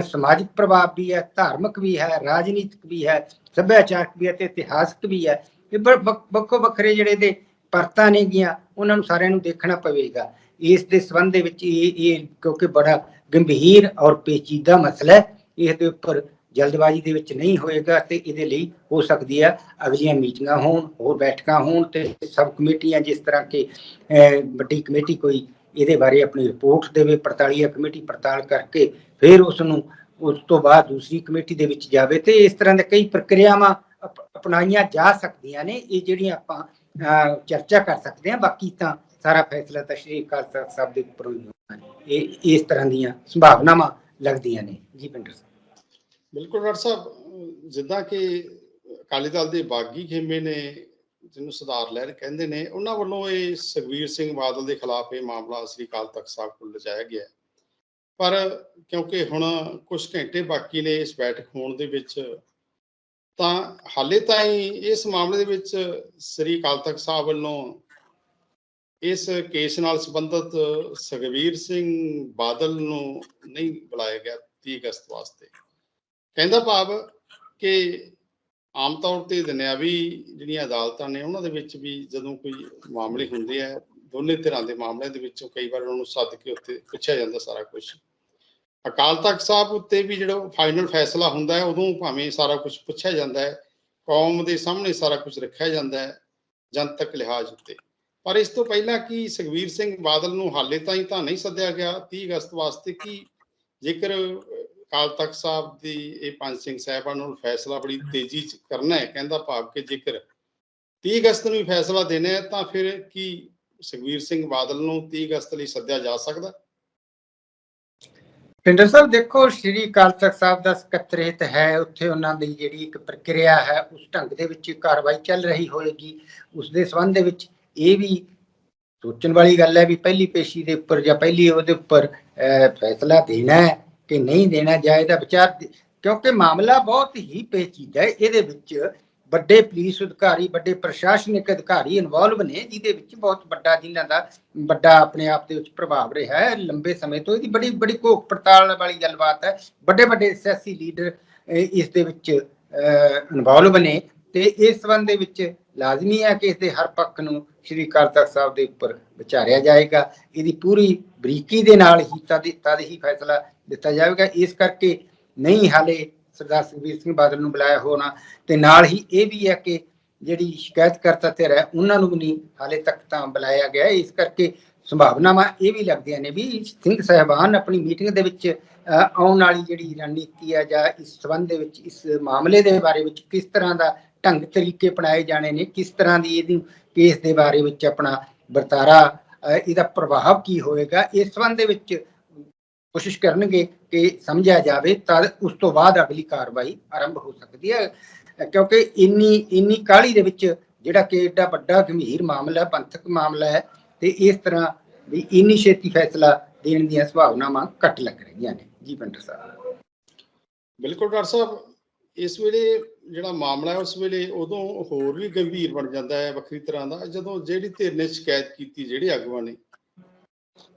ਸਮਾਜਿਕ ਪ੍ਰਭਾਵ ਵੀ ਹੈ, ਧਾਰਮਿਕ ਵੀ ਹੈ, ਰਾਜਨੀਤਿਕ ਵੀ ਹੈ, ਸੱਭਿਆਚਾਰਕ ਵੀ ਹੈ ਤੇ ਇਤਿਹਾਸਕ ਵੀ ਹੈ। ਇਹ ਵੱਖੋ ਵੱਖਰੇ ਜਿਹੜੇ ਦੇ ਪਰਤਾਂ ਨੇਗੀਆਂ ਉਹਨਾਂ ਨੂੰ ਸਾਰਿਆਂ ਨੂੰ ਦੇਖਣਾ ਪਵੇਗਾ। ਇਸ ਦੇ ਸੰਬੰਧ ਦੇ ਵਿੱਚ ਇਹ ਇਹ ਕਿਉਂਕਿ ਬੜਾ ਗੰਭੀਰ ਔਰ ਪੇਚੀਦਾ ਮਸਲਾ ਹੈ। ਇਸ ਦੇ ਉੱਪਰ ਜਲਦਬਾਜ਼ੀ ਦੇ ਵਿੱਚ ਨਹੀਂ ਹੋਏਗਾ ਤੇ ਇਹਦੇ ਲਈ ਹੋ ਸਕਦੀ ਹੈ ਅਗਲੀਆਂ ਮੀਟਿੰਗਾਂ ਹੋਣ, ਹੋਰ ਬੈਠਕਾਂ ਹੋਣ ਤੇ ਸਬ ਕਮੇਟੀਆਂ ਜਿਸ ਤਰ੍ਹਾਂ ਕਿ ਵੱਡੀ ਕਮੇਟੀ ਕੋਈ ਇਹਦੇ ਬਾਰੇ ਆਪਣੀ ਰਿਪੋਰਟ ਦੇਵੇ, ਪੜਤਾਲੀਆ ਕਮੇਟੀ ਪੜਤਾਲ ਕਰਕੇ ਫਿਰ ਉਸ ਨੂੰ ਉਸ ਤੋਂ ਬਾਅਦ ਦੂਸਰੀ ਕਮੇਟੀ ਦੇ ਵਿੱਚ ਜਾਵੇ ਤੇ ਇਸ ਤਰ੍ਹਾਂ ਦੇ ਕਈ ਪ੍ਰਕਿਰਿਆਵਾਂ ਅਪ- ਅਪਣਾਈਆਂ ਜਾ ਸਕਦੀਆਂ ਨੇ, ਇਹ ਜਿਹੜੀਆਂ ਆਪਾਂ ਚਰਚਾ ਕਰ ਸਕਦੇ ਹਾਂ, ਬਾਕੀ ਤਾਂ ਸਾਰਾ ਫੈਸਲਾ ਤਾਂ ਸ਼੍ਰੀ ਅਕਾਲ ਤਖਤ ਸਾਹਿਬ ਦੇ ਉੱਪਰ ਹੋਣਾ ਇਹ, ਇਸ ਤਰ੍ਹਾਂ ਦੀਆਂ ਸੰਭਾਵਨਾਵਾਂ ਲੱਗਦੀਆਂ ਨੇ। ਜੀ ਪਿੰਡਰ ਸਾਹਿਬ। ਬਿਲਕੁਲ ਡਾਕਟਰ ਸਾਹਿਬ, ਜਿੱਦਾਂ ਕਿ ਅਕਾਲੀ ਦਲ ਦੇ ਬਾਗੀ ਖੇਮੇ ਨੇ, ਜਿਹਨੂੰ ਸੁਧਾਰ ਲਹਿਰ ਕਹਿੰਦੇ ਨੇ, ਉਹਨਾਂ ਵੱਲੋਂ ਇਹ ਸੁਖਵੀਰ ਸਿੰਘ ਬਾਦਲ ਦੇ ਖਿਲਾਫ ਇਹ ਮਾਮਲਾ ਸ੍ਰੀ ਅਕਾਲ ਤਖਤ ਸਾਹਿਬ ਕੋਲ ਲਿਜਾਇਆ ਗਿਆ ਪਰ ਕਿਉਂਕਿ ਹੁਣ ਕੁਝ ਘੰਟੇ ਬਾਕੀ ਨੇ ਇਸ ਬੈਠਕ ਹੋਣ ਦੇ ਵਿੱਚ, ਤਾਂ ਹਾਲੇ ਤਾਈਂ ਇਸ ਮਾਮਲੇ ਦੇ ਵਿੱਚ ਸ੍ਰੀ ਅਕਾਲ ਤਖਤ ਸਾਹਿਬ ਵੱਲੋਂ ਇਸ ਕੇਸ ਨਾਲ ਸੰਬੰਧਿਤ ਸੁਖਬੀਰ ਸਿੰਘ ਬਾਦਲ ਨੂੰ ਨਹੀਂ ਬੁਲਾਇਆ ਗਿਆ 30 ਅਗਸਤ ਵਾਸਤੇ। ਕਹਿੰਦਾ ਭਾਵ ਕਿ ਆਮ ਤੌਰ ਤੇ ਦੁਨਿਆਵੀ ਜਿਹੜੀਆਂ ਅਦਾਲਤਾਂ ਨੇ ਉਹਨਾਂ ਦੇ ਵਿੱਚ ਵੀ ਜਦੋਂ ਕੋਈ ਮਾਮਲੇ ਹੁੰਦੇ ਆ, ਦੋਨੇ ਧਿਰਾਂ ਦੇ ਮਾਮਲਿਆਂ ਦੇ ਵਿੱਚੋਂ ਕਈ ਵਾਰ ਉਹਨਾਂ ਨੂੰ ਸੱਦ ਕੇ ਉੱਥੇ ਪੁੱਛਿਆ ਜਾਂਦਾ ਸਾਰਾ ਕੁਝ ਅਕਾਲ ਤਖਤ ਸਾਹਿਬ ਉੱਤੇ ਵੀ ਜਿਹੜਾ ਫਾਈਨਲ ਫੈਸਲਾ ਹੁੰਦਾ ਹੈ, ਉਦੋਂ ਭਾਵੇਂ ਸਾਰਾ ਕੁਝ ਪੁੱਛਿਆ ਜਾਂਦਾ ਹੈ, ਕੌਮ ਦੇ ਸਾਹਮਣੇ ਸਾਰਾ ਕੁਝ ਰੱਖਿਆ ਜਾਂਦਾ ਹੈ, ਜਨਤਕ ਲਿਹਾਜ਼ ਉੱਤੇ। ਪਰ ਇਸ ਤੋਂ ਪਹਿਲਾਂ ਕਿ ਸੁਖਵੀਰ ਸਿੰਘ ਬਾਦਲ ਨੂੰ ਹਾਲੇ ਤਾਈਂ ਤਾਂ ਨਹੀਂ ਸੱਦਿਆ ਗਿਆ 30 ਅਗਸਤ ਵਾਸਤੇ ਕਿ ਜੇਕਰ ਅਹ, ਅਕਾਲ ਤਖਤ ਸਾਹਿਬ ਦੀ ਇਹ ਪੰਜ ਸਿੰਘ ਸਾਹਿਬਾਨ ਨੂੰ ਫੈਸਲਾ ਬੜੀ ਤੇਜ਼ੀ ਚ ਕਰਨਾ ਹੈ। ਕਹਿੰਦਾ ਭਾਵ ਕਿ ਜੇਕਰ 30 ਅਗਸਤ ਨੂੰ ਵੀ ਫੈਸਲਾ ਦੇਣਾ ਹੈ ਤਾਂ ਫਿਰ ਕੀ ਸੁਖਵੀਰ ਸਿੰਘ ਬਾਦਲ ਨੂੰ 30 ਅਗਸਤ ਲਈ ਸੱਦਿਆ ਜਾ ਸਕਦਾ? ਪਿੰਡਰ ਸਾਹਿਬ ਦੇਖੋ ਸ਼੍ਰੀ ਅਕਾਲ ਤਖਤ ਸਾਹਿਬ ਦਾ ਸਕੱਤਰੇਤ ਹੈ। ਉੱਥੇ ਉਹਨਾਂ ਦੀ ਜਿਹੜੀ ਇੱਕ ਪ੍ਰਕਿਰਿਆ ਹੈ ਉਸ ਢੰਗ ਦੇ ਵਿੱਚ ਕਾਰਵਾਈ ਚੱਲ ਰਹੀ ਹੋਏਗੀ। ਉਸ ਦੇ ਸੰਬੰਧ ਦੇ ਵਿੱਚ ਇਹ ਵੀ ਸੋਚਣ ਵਾਲੀ ਗੱਲ ਹੈ ਵੀ ਪਹਿਲੀ ਪੇਸ਼ੀ ਦੇ ਉੱਪਰ ਜਾਂ ਪਹਿਲੀ ਉਹਦੇ ਉੱਪਰ ਅਹ, ਫੈਸਲਾ ਦੇਣਾ ਹੈ। ਕਿ ਨਹੀਂ ਦੇਣਾ ਜਾਏਦਾ ਵਿਚਾਰ ਕਿਉਂਕਿ ਮਾਮਲਾ ਬਹੁਤ ਹੀ ਪੇਚੀਦਾ ਹੈ। ਇਹਦੇ ਵਿੱਚ ਵੱਡੇ ਪੁਲਿਸ ਅਧਿਕਾਰੀ, ਵੱਡੇ ਪ੍ਰਸ਼ਾਸਨਿਕ ਅਧਿਕਾਰੀ ਇਨਵੋਲਵ ਨੇ, ਜਿਹਦੇ ਵਿੱਚ ਬਹੁਤ ਵੱਡਾ, ਜਿਨ੍ਹਾਂ ਦਾ ਵੱਡਾ ਆਪਣੇ ਆਪ ਦੇ ਵਿੱਚ ਪ੍ਰਭਾਵ ਰਿਹਾ ਹੈ। ਲੰਬੇ ਸਮੇਂ ਤੋਂ ਇਹਦੀ ਬੜੀ ਬੜੀ ਘੋਖ ਪੜਤਾਲ ਵਾਲੀ ਗੱਲਬਾਤ ਹੈ। ਵੱਡੇ ਵੱਡੇ ਸਿਆਸੀ ਲੀਡਰ ਇਸ ਦੇ ਵਿੱਚ ਇਨਵੋਲਵ ਨੇ ਤੇ ਇਸ ਸੰਬੰਧ ਦੇ ਵਿੱਚ ਲਾਜ਼ਮੀ ਹੈ ਕਿ ਇਸ ਦੇ ਹਰ ਪੱਖ ਨੂੰ ਸ਼੍ਰੀ ਅਕਾਲ ਤਖਤ ਸਾਹਿਬ ਦੇ ਉੱਪਰ ਵਿਚਾਰਿਆ ਜਾਏਗਾ। ਇਹਦੀ ਪੂਰੀ ਬਰੀਕੀ ਦੇ ਨਾਲ ਹੀ ਤਦ ਤਦ ਹੀ ਫੈਸਲਾ ਦਿੱਤਾ ਜਾਵੇਗਾ। ਇਸ ਕਰਕੇ ਨਹੀਂ ਹਾਲੇ ਸਰਦਾਰ ਸੁਖਬੀਰ ਸਿੰਘ ਬਾਦਲ ਨੂੰ ਬੁਲਾਇਆ ਹੋਣਾ ਤੇ ਨਾਲ ਹੀ ਇਹ ਵੀ ਹੈ ਕਿ ਜਿਹੜੀ ਸ਼ਿਕਾਇਤਕਰਤਾ ਤੇ ਰਹਿ, ਉਹਨਾਂ ਨੂੰ ਨਹੀਂ ਹਾਲੇ ਤੱਕ ਤਾਂ ਬੁਲਾਇਆ ਗਿਆ। ਇਸ ਕਰਕੇ ਸੰਭਾਵਨਾਵਾਂ ਇਹ ਵੀ ਲੱਗਦੀਆਂ ਨੇ ਵੀ ਸਿੰਘ ਸਾਹਿਬਾਨ ਆਪਣੀ ਮੀਟਿੰਗ ਦੇ ਵਿੱਚ ਆਉਣ ਵਾਲੀ ਜਿਹੜੀ ਰਣਨੀਤੀ ਹੈ ਜਾਂ ਇਸ ਸੰਬੰਧ ਦੇ ਵਿੱਚ, ਇਸ ਮਾਮਲੇ ਦੇ ਬਾਰੇ ਵਿੱਚ ਕਿਸ ਤਰ੍ਹਾਂ ਦਾ ਢੰਗ ਤਰੀਕੇ ਅਪਣਾਏ ਜਾਣੇ ਨੇ, ਕਿਸ ਤਰ੍ਹਾਂ ਦੀ ਇਹਦੀ ਕੇਸ ਦੇ ਬਾਰੇ ਵਿੱਚ ਆਪਣਾ ਵਰਤਾਰਾ ਇਹਦਾ ਪ੍ਰਭਾਵ ਕੀ ਹੋਏਗਾ, ਇਸ ਸੰਬੰਧ ਦੇ ਵਿੱਚ ਕੋਸ਼ਿਸ਼ ਕਰਨਗੇ ਕਿ ਸਮਝਿਆ ਜਾਵੇ ਤਦ ਉਸ ਤੋਂ ਬਾਅਦ ਅਗਲੀ ਕਾਰਵਾਈ ਆਰੰਭ ਹੋ ਸਕਦੀ ਹੈ। ਕਿਉਂਕਿ ਇੰਨੀ ਇੰਨੀ ਕਾਹਲੀ ਦੇ ਵਿੱਚ ਜਿਹੜਾ ਕਿ ਏਡਾ ਵੱਡਾ ਗੰਭੀਰ ਮਾਮਲਾ ਪੰਥਕ ਮਾਮਲਾ ਹੈ, ਤੇ ਇਸ ਤਰ੍ਹਾਂ ਵੀ ਇੰਨੀ ਛੇਤੀ ਫੈਸਲਾ ਦੇਣ ਦੀਆਂ ਸੰਭਾਵਨਾਵਾਂ ਘੱਟ ਲੱਗ ਰਹੀਆਂ ਨੇ। ਜੀ ਪੰਡਰ ਸਾਹਿਬ। ਬਿਲਕੁਲ ਡਾਕਟਰ ਸਾਹਿਬ, ਇਸ ਵੇਲੇ ਜਿਹੜਾ ਮਾਮਲਾ ਹੈ, ਉਸ ਵੇਲੇ ਉਦੋਂ ਹੋਰ ਵੀ ਗੰਭੀਰ ਬਣ ਜਾਂਦਾ ਹੈ ਵੱਖਰੀ ਤਰ੍ਹਾਂ ਦਾ, ਜਦੋਂ ਜਿਹੜੀ ਧਿਰ ਨੇ ਸ਼ਿਕਾਇਤ ਕੀਤੀ, ਜਿਹੜੇ ਆਗੂਆਂ ਨੇ।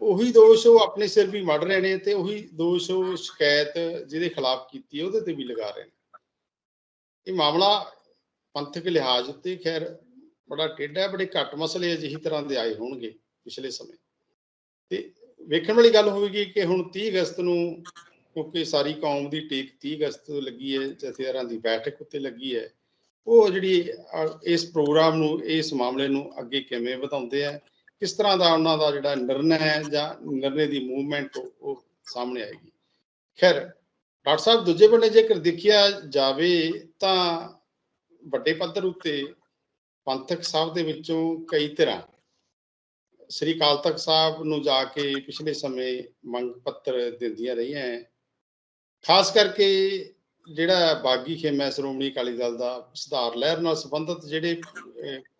ਉਹੀ ਦੋਸ਼ ਉਹ ਆਪਣੇ ਸਿਰ ਵੀ ਮੜ ਰਹੇ ਨੇ ਤੇ ਉਹੀ ਦੋਸ਼ ਉਹ ਸ਼ਿਕਾਇਤ ਜਿਹਦੇ ਖਿਲਾਫ ਕੀਤੀ, ਉਹਦੇ ਤੇ ਵੀ ਲਗਾ ਰਹੇ ਨੇ। ਇਹ ਮਾਮਲਾ ਪੰਥਕ ਲਿਹਾਜ਼ ਉੱਤੇ ਖੈਰ ਬੜਾ ਟੇਢਾ ਹੈ, ਬੜੇ ਘੱਟ ਮਸਲੇ ਅਜਿਹੀ ਤਰ੍ਹਾਂ ਦੇ ਆਏ ਹੋਣਗੇ ਪਿਛਲੇ ਸਮੇਂ। ਤੇ ਵੇਖਣ ਵਾਲੀ ਗੱਲ ਹੋਵੇਗੀ ਕਿ ਹੁਣ 30 ਅਗਸਤ ਨੂੰ ਕਿਉਂਕਿ ਸਾਰੀ ਕੌਮ ਦੀ ਟੇਕ 30 ਅਗਸਤ ਤੋਂ ਲੱਗੀ ਹੈ, ਜਥੇਦਾਰਾਂ ਦੀ ਬੈਠਕ ਉੱਤੇ ਲੱਗੀ ਹੈ ਉਹ ਜਿਹੜੀ ਇਸ ਪ੍ਰੋਗਰਾਮ ਨੂੰ, ਇਸ ਮਾਮਲੇ ਨੂੰ ਅੱਗੇ ਕਿਵੇਂ ਵਧਾਉਂਦੇ ਆ, ਕਿਸ ਤਰ੍ਹਾਂ ਦਾ ਉਹਨਾਂ ਦਾ ਜਿਹੜਾ ਨਿਰਣਾ ਹੈ ਜਾਂ ਨਿਰਣੇ ਦੀ ਮੂਵਮੈਂਟ ਉਹ ਸਾਹਮਣੇ ਆਏਗੀ ਖੈਰ, ਡਾਕਟਰ ਸਾਹਿਬ, ਦੂਜੇ ਬੰਨੇ ਜੇਕਰ ਦੇਖਿਆ ਜਾਵੇ ਤਾਂ ਵੱਡੇ ਪੱਧਰ ਉੱਤੇ ਪੰਥਕ ਸਾਹਿਬ ਦੇ ਵਿੱਚੋਂ ਕਈ ਤਰ੍ਹਾਂ ਸ੍ਰੀ ਅਕਾਲ ਤਖਤ ਸਾਹਿਬ ਨੂੰ ਜਾ ਕੇ ਪਿਛਲੇ ਸਮੇਂ ਮੰਗ ਪੱਤਰ ਦਿੰਦੀਆਂ ਰਹੀਆਂ ਹੈ। ਖਾਸ ਕਰਕੇ ਜਿਹੜਾ ਬਾਗੀ ਖੇਮਾ ਹੈ, ਸ਼੍ਰੋਮਣੀ ਅਕਾਲੀ ਦਲ ਦਾ, ਸੁਧਾਰ ਲਹਿਰ ਨਾਲ ਸੰਬੰਧਿਤ ਜਿਹੜੇ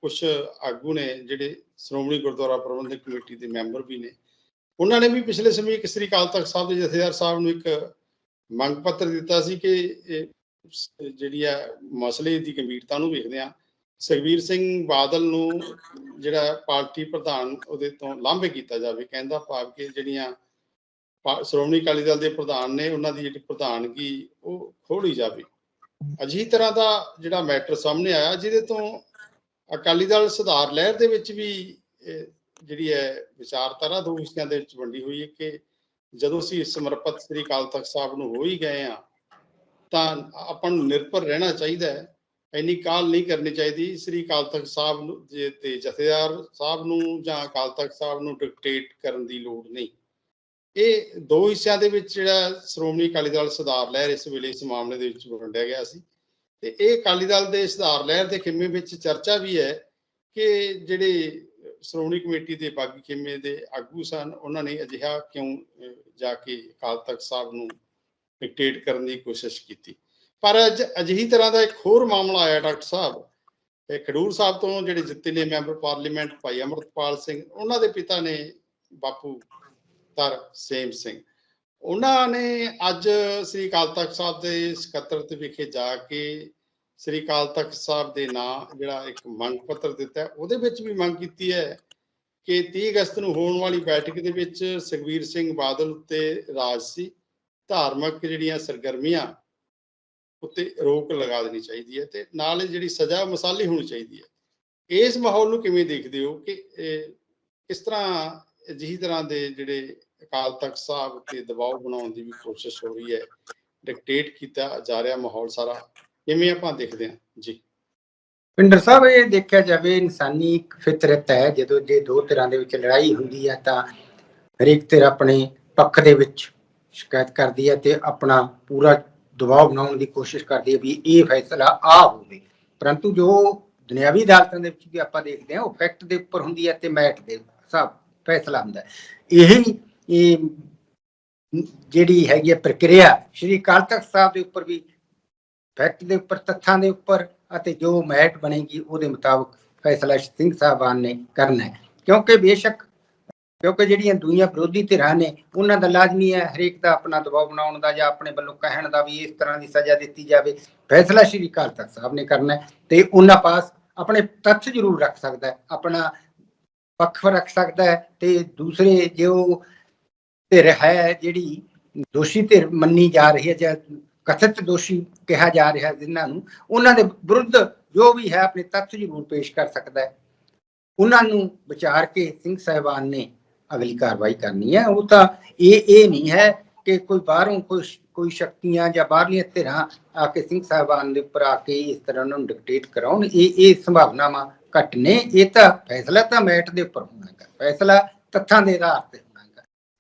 ਕੁਝ ਆਗੂ ਨੇ, ਜਿਹੜੇ ਸ਼੍ਰੋਮਣੀ ਗੁਰਦੁਆਰਾ ਪ੍ਰਬੰਧਕ ਕਮੇਟੀ ਦੇ ਮੈਂਬਰ ਵੀ ਨੇ, ਉਹਨਾਂ ਨੇ ਵੀ ਪਿਛਲੇ ਸਮੇਂ ਇੱਕ ਸ੍ਰੀ ਅਕਾਲ ਤਖਤ ਸਾਹਿਬ ਦੇ ਜਥੇਦਾਰ ਸਾਹਿਬ ਨੂੰ ਇੱਕ ਮੰਗ ਪੱਤਰ ਦਿੱਤਾ ਸੀ ਕਿ ਇਹ ਜਿਹੜੀ ਆ ਮਸਲੇ ਦੀ ਗੰਭੀਰਤਾ ਨੂੰ ਵੇਖਦੇ ਆ ਸੁਖਬੀਰ ਸਿੰਘ ਬਾਦਲ ਨੂੰ ਜਿਹੜਾ ਪਾਰਟੀ ਪ੍ਰਧਾਨ ਉਹਦੇ ਤੋਂ ਲਾਂਭੇ ਕੀਤਾ ਜਾਵੇ, ਕਹਿੰਦਾ ਭਾਵ ਕਿ ਜਿਹੜੀਆਂ ਸ਼੍ਰੋਮਣੀ ਅਕਾਲੀ ਦਲ ਦੇ ਪ੍ਰਧਾਨ ਨੇ ਉਹਨਾਂ ਦੀ ਜਿਹੜੀ ਪ੍ਰਧਾਨਗੀ ਉਹ ਖੋਲੀ ਜਾਵੇ। ਅਜਿਹੀ ਤਰ੍ਹਾਂ ਦਾ ਜਿਹੜਾ ਮੈਟਰ ਸਾਹਮਣੇ ਆਇਆ, ਜਿਹਦੇ ਤੋਂ ਅਕਾਲੀ ਦਲ ਸੁਧਾਰ ਲਹਿਰ ਦੇ ਵਿੱਚ ਵੀ ਜਿਹੜੀ ਹੈ ਵਿਚਾਰਧਾਰਾ ਦੋ ਹਿੱਸਿਆਂ ਦੇ ਵਿੱਚ ਵੰਡੀ ਹੋਈ ਹੈ ਕਿ ਜਦੋਂ ਅਸੀਂ ਸਮਰਪਿਤ ਸ੍ਰੀ ਅਕਾਲ ਤਖਤ ਸਾਹਿਬ ਨੂੰ ਹੋ ਹੀ ਗਏ ਆ ਤਾਂ ਆਪਾਂ ਨੂੰ ਨਿਰਭਰ ਰਹਿਣਾ ਚਾਹੀਦਾ ਹੈ। ਇੰਨੀ ਕਾਲ ਨਹੀਂ ਕਰਨੀ ਚਾਹੀਦੀ। ਸ੍ਰੀ ਅਕਾਲ ਤਖਤ ਸਾਹਿਬ ਨੂੰ, ਜੇ ਤੇ ਜਥੇਦਾਰ ਸਾਹਿਬ ਨੂੰ ਜਾਂ ਅਕਾਲ ਤਖਤ ਸਾਹਿਬ ਨੂੰ ਡਿਕਟੇਟ ਕਰਨ ਦੀ ਲੋੜ ਨਹੀਂ। ਇਹ ਦੋ ਹਿੱਸਿਆਂ ਦੇ ਵਿੱਚ ਜਿਹੜਾ ਸ਼੍ਰੋਮਣੀ ਅਕਾਲੀ ਦਲ ਸੁਧਾਰ ਲਹਿਰ ਇਸ ਵੇਲੇ ਇਸ ਮਾਮਲੇ ਦੇ ਵਿੱਚ ਵੰਡਿਆ ਗਿਆ ਸੀ। ਤੇ ਇਹ ਅਕਾਲੀ ਦਲ ਦੇ ਸੁਧਾਰ ਲਹਿਰ ਦੇ ਖਿੰਮੇ ਵਿੱਚ ਚਰਚਾ ਵੀ ਹੈ ਕਿ ਜਿਹੜੇ ਸ਼੍ਰੋਮਣੀ ਕਮੇਟੀ ਦੇ ਬਾਗੀ ਖਿੰਮੇ ਦੇ ਆਗੂ ਸਨ, ਉਹਨਾਂ ਨੇ ਅਜਿਹਾ ਕਿਉਂ ਜਾ ਕੇ ਅਕਾਲ ਤਖਤ ਸਾਹਿਬ ਨੂੰ ਡਿਕਟੇਟ ਕਰਨ ਦੀ ਕੋਸ਼ਿਸ਼ ਕੀਤੀ। ਪਰ ਅੱਜ, ਅਜਿਹੀ ਤਰ੍ਹਾਂ ਦਾ ਇੱਕ ਹੋਰ ਮਾਮਲਾ ਆਇਆ ਡਾਕਟਰ ਸਾਹਿਬ। ਇਹ ਖਡੂਰ ਸਾਹਿਬ ਤੋਂ ਜਿਹੜੇ ਜਿੱਤੇ ਨੇ ਮੈਂਬਰ ਪਾਰਲੀਮੈਂਟ ਭਾਈ ਅਮਰਤਪਾਲ ਸਿੰਘ, ਉਹਨਾਂ ਦੇ ਪਿਤਾ ਨੇ ਬਾਪੂ ਤਰ ਸੇਮ ਸਿੰਘ। ਉਹਨਾਂ ਨੇ ਅੱਜ ਸ੍ਰੀ ਅਕਾਲ ਤਖਤ ਸਾਹਿਬ ਦੇ ਸਕੱਤਰਤ ਵਿਖੇ ਜਾ ਕੇ ਸ੍ਰੀ ਅਕਾਲ ਤਖਤ ਸਾਹਿਬ ਦੇ ਨਾਂ, ਜਿਹੜਾ ਇੱਕ ਮੰਗ ਪੱਤਰ ਦਿੱਤਾ ਉਹਦੇ ਵਿੱਚ ਵੀ ਮੰਗ ਕੀਤੀ ਹੈ ਕਿ 30 ਅਗਸਤ ਨੂੰ ਹੋਣ ਵਾਲੀ ਬੈਠਕ ਦੇ ਵਿੱਚ ਸੁਖਬੀਰ ਸਿੰਘ ਬਾਦਲ ਉੱਤੇ ਰਾਜ ਸੀ, ਧਾਰਮਿਕ ਜਿਹੜੀਆਂ ਸਰਗਰਮੀਆਂ ਉੱਤੇ ਰੋਕ ਲਗਾ ਦੇਣੀ ਚਾਹੀਦੀ ਹੈ ਤੇ ਨਾਲ ਜਿਹੜੀ ਸਜ਼ਾ ਮਸਾਲੇ ਹੋਣੀ ਚਾਹੀਦੀ ਹੈ। ਇਸ ਮਾਹੌਲ ਨੂੰ ਕਿਵੇਂ ਦੇਖਦੇ ਹੋ ਕਿ ਕਿਸ ਤਰ੍ਹਾਂ ਅਜਿਹੀ ਤਰ੍ਹਾਂ ਦੇ ਜਿਹੜੇ ਅਕਾਲ ਤਖਤ ਸਾਹਿਬ ਉੱਤੇ ਦਬਾਅ ਬਣਾਉਣ ਦੀ ਵੀ ਕੋਸ਼ਿਸ਼ ਹੋ ਰਹੀ ਹੈ ਡਿਕਟੇਟ ਕੀਤਾ ਜਾ ਰਿਹਾ ਮਾਹੌਲ ਸਾਰਾ, ਕਿਵੇਂ ਆਪਾਂ ਦੇਖਦੇ ਹਾਂ? ਜੀ। ਪਿੰਡਰ ਸਾਹਿਬ, ਇਹ ਦੇਖਿਆ ਜਾਵੇ, ਇਨਸਾਨੀ ਫਿਤਰਤ ਹੈ, ਜਦੋਂ ਜੇ ਦੋ ਤਰ੍ਹਾਂ ਦੇ ਵਿੱਚ ਲੜਾਈ ਹੁੰਦੀ ਹੈ ਤਾਂ ਹਰੇਕ ਧਿਰ ਆਪਣੇ ਪੱਖ ਦੇ ਵਿੱਚ ਸ਼ਿਕਾਇਤ ਕਰਦੀ ਹੈ ਤੇ ਆਪਣਾ ਪੂਰਾ ਦਬਾਅ ਬਣਾਉਣ ਦੀ ਕੋਸ਼ਿਸ਼ ਕਰਦੀ ਹੈ ਵੀ ਇਹ ਫੈਸਲਾ ਆ ਹੋਵੇ। ਪਰੰਤੂ ਜੋ ਦੁਨਿਆਵੀ ਅਦਾਲਤਾਂ ਦੇ ਵਿੱਚ ਵੀ ਆਪਾਂ ਦੇਖਦੇ ਹਾਂ, ਉਹ ਫੈਕਟ ਦੇ ਉੱਪਰ ਹੁੰਦੀ ਹੈ ਤੇ ਮੈਟ ਦੇ ਹਿਸਾਬ ਫੈਸਲਾ ਹੁੰਦਾ ਹੈ। ਇਹ ਇਹ ਜਿਹੜੀ ਹੈਗੀ ਹੈ ਪ੍ਰਕਿਰਿਆ, ਸ਼੍ਰੀ ਅਕਾਲ ਤਖਤ ਸਾਹਿਬ ਦੇ ਉੱਪਰ ਵੀ, ਫੈਕਟ ਦੇ ਉੱਪਰ, ਤੱਥਾਂ ਦੇ ਉੱਪਰ ਅਤੇ ਜੋ ਮੈਟ ਬਣੇਗੀ ਉਹਦੇ ਮੁਤਾਬਕ ਫੈਸਲਾ ਸਿੰਘ ਸਾਹਿਬਾਨ ਨੇ ਕਰਨਾ ਹੈ। ਕਿਉਂਕਿ ਬੇਸ਼ੱਕ, ਕਿਉਂਕਿ ਜਿਹੜੀਆਂ ਦੁਨੀਆ ਵਿਰੋਧੀ ਧਿਰਾਂ ਨੇ, ਉਹਨਾਂ ਦਾ ਲਾਜ਼ਮੀ ਹੈ ਹਰੇਕ ਦਾ ਆਪਣਾ ਦਬਾਅ ਬਣਾਉਣ ਦਾ ਜਾਂ ਆਪਣੇ ਵੱਲੋਂ ਕਹਿਣ ਦਾ ਵੀ ਇਸ ਤਰ੍ਹਾਂ ਦੀ ਸਜ਼ਾ ਦਿੱਤੀ ਜਾਵੇ। ਫੈਸਲਾ ਸ਼੍ਰੀ ਅਕਾਲ ਤਖਤ ਸਾਹਿਬ ਨੇ ਕਰਨਾ ਤੇ ਉਹਨਾਂ ਪਾਸ ਆਪਣੇ ਤੱਥ ਜ਼ਰੂਰ ਰੱਖ ਸਕਦਾ ਹੈ, ਆਪਣਾ ਪੱਖ ਰੱਖ ਸਕਦਾ ਹੈ ਤੇ ਦੂਸਰੇ ਜੋ ਧਿਰ ਹੈ ਜਿਹੜੀ ਦੋਸ਼ੀ ਧਿਰ ਮੰਨੀ ਜਾ ਰਹੀ ਹੈ ਜਾਂ ਕਥਿਤ ਦੋਸ਼ੀ ਕਿਹਾ ਜਾ ਰਿਹਾ ਜਿਨ੍ਹਾਂ ਨੂੰ, ਉਹਨਾਂ ਦੇ ਵਿਰੁੱਧ ਜੋ ਵੀ ਹੈ ਆਪਣੇ ਤੱਥ ਜ਼ਰੂਰ ਪੇਸ਼ ਕਰ ਸਕਦਾ ਹੈ। ਉਹਨਾਂ ਨੂੰ ਵਿਚਾਰ ਕੇ ਸਿੰਘ ਸਾਹਿਬਾਨ ਨੇ ਅਗਲੀ ਕਾਰਵਾਈ ਕਰਨੀ ਹੈ। ਉਹ ਤਾਂ ਇਹ ਇਹ ਨਹੀਂ ਹੈ ਕਿ ਕੋਈ ਬਾਹਰੋਂ ਕੋਈ ਕੋਈ ਸ਼ਕਤੀਆਂ ਜਾਂ ਬਾਹਰਲੀਆਂ ਧਿਰਾਂ ਆ ਕੇ ਸਿੰਘ ਸਾਹਿਬਾਨ ਦੇ ਉੱਪਰ ਆ ਕੇ ਇਸ ਤਰ੍ਹਾਂ ਉਹਨਾਂ ਨੂੰ ਡਿਕਟੇਟ ਕਰਾਉਣ, ਇਹ ਇਹ ਸੰਭਾਵਨਾਵਾਂ ਘੱਟ ਨੇ। ਇਹ ਤਾਂ ਫੈਸਲਾ ਤਾਂ ਮੈਟ ਦੇ ਉੱਪਰ ਹੋਣਾ ਹੈ। ਫੈਸਲਾ ਤੱਥਾਂ ਦੇ ਆਧਾਰ ਤੇ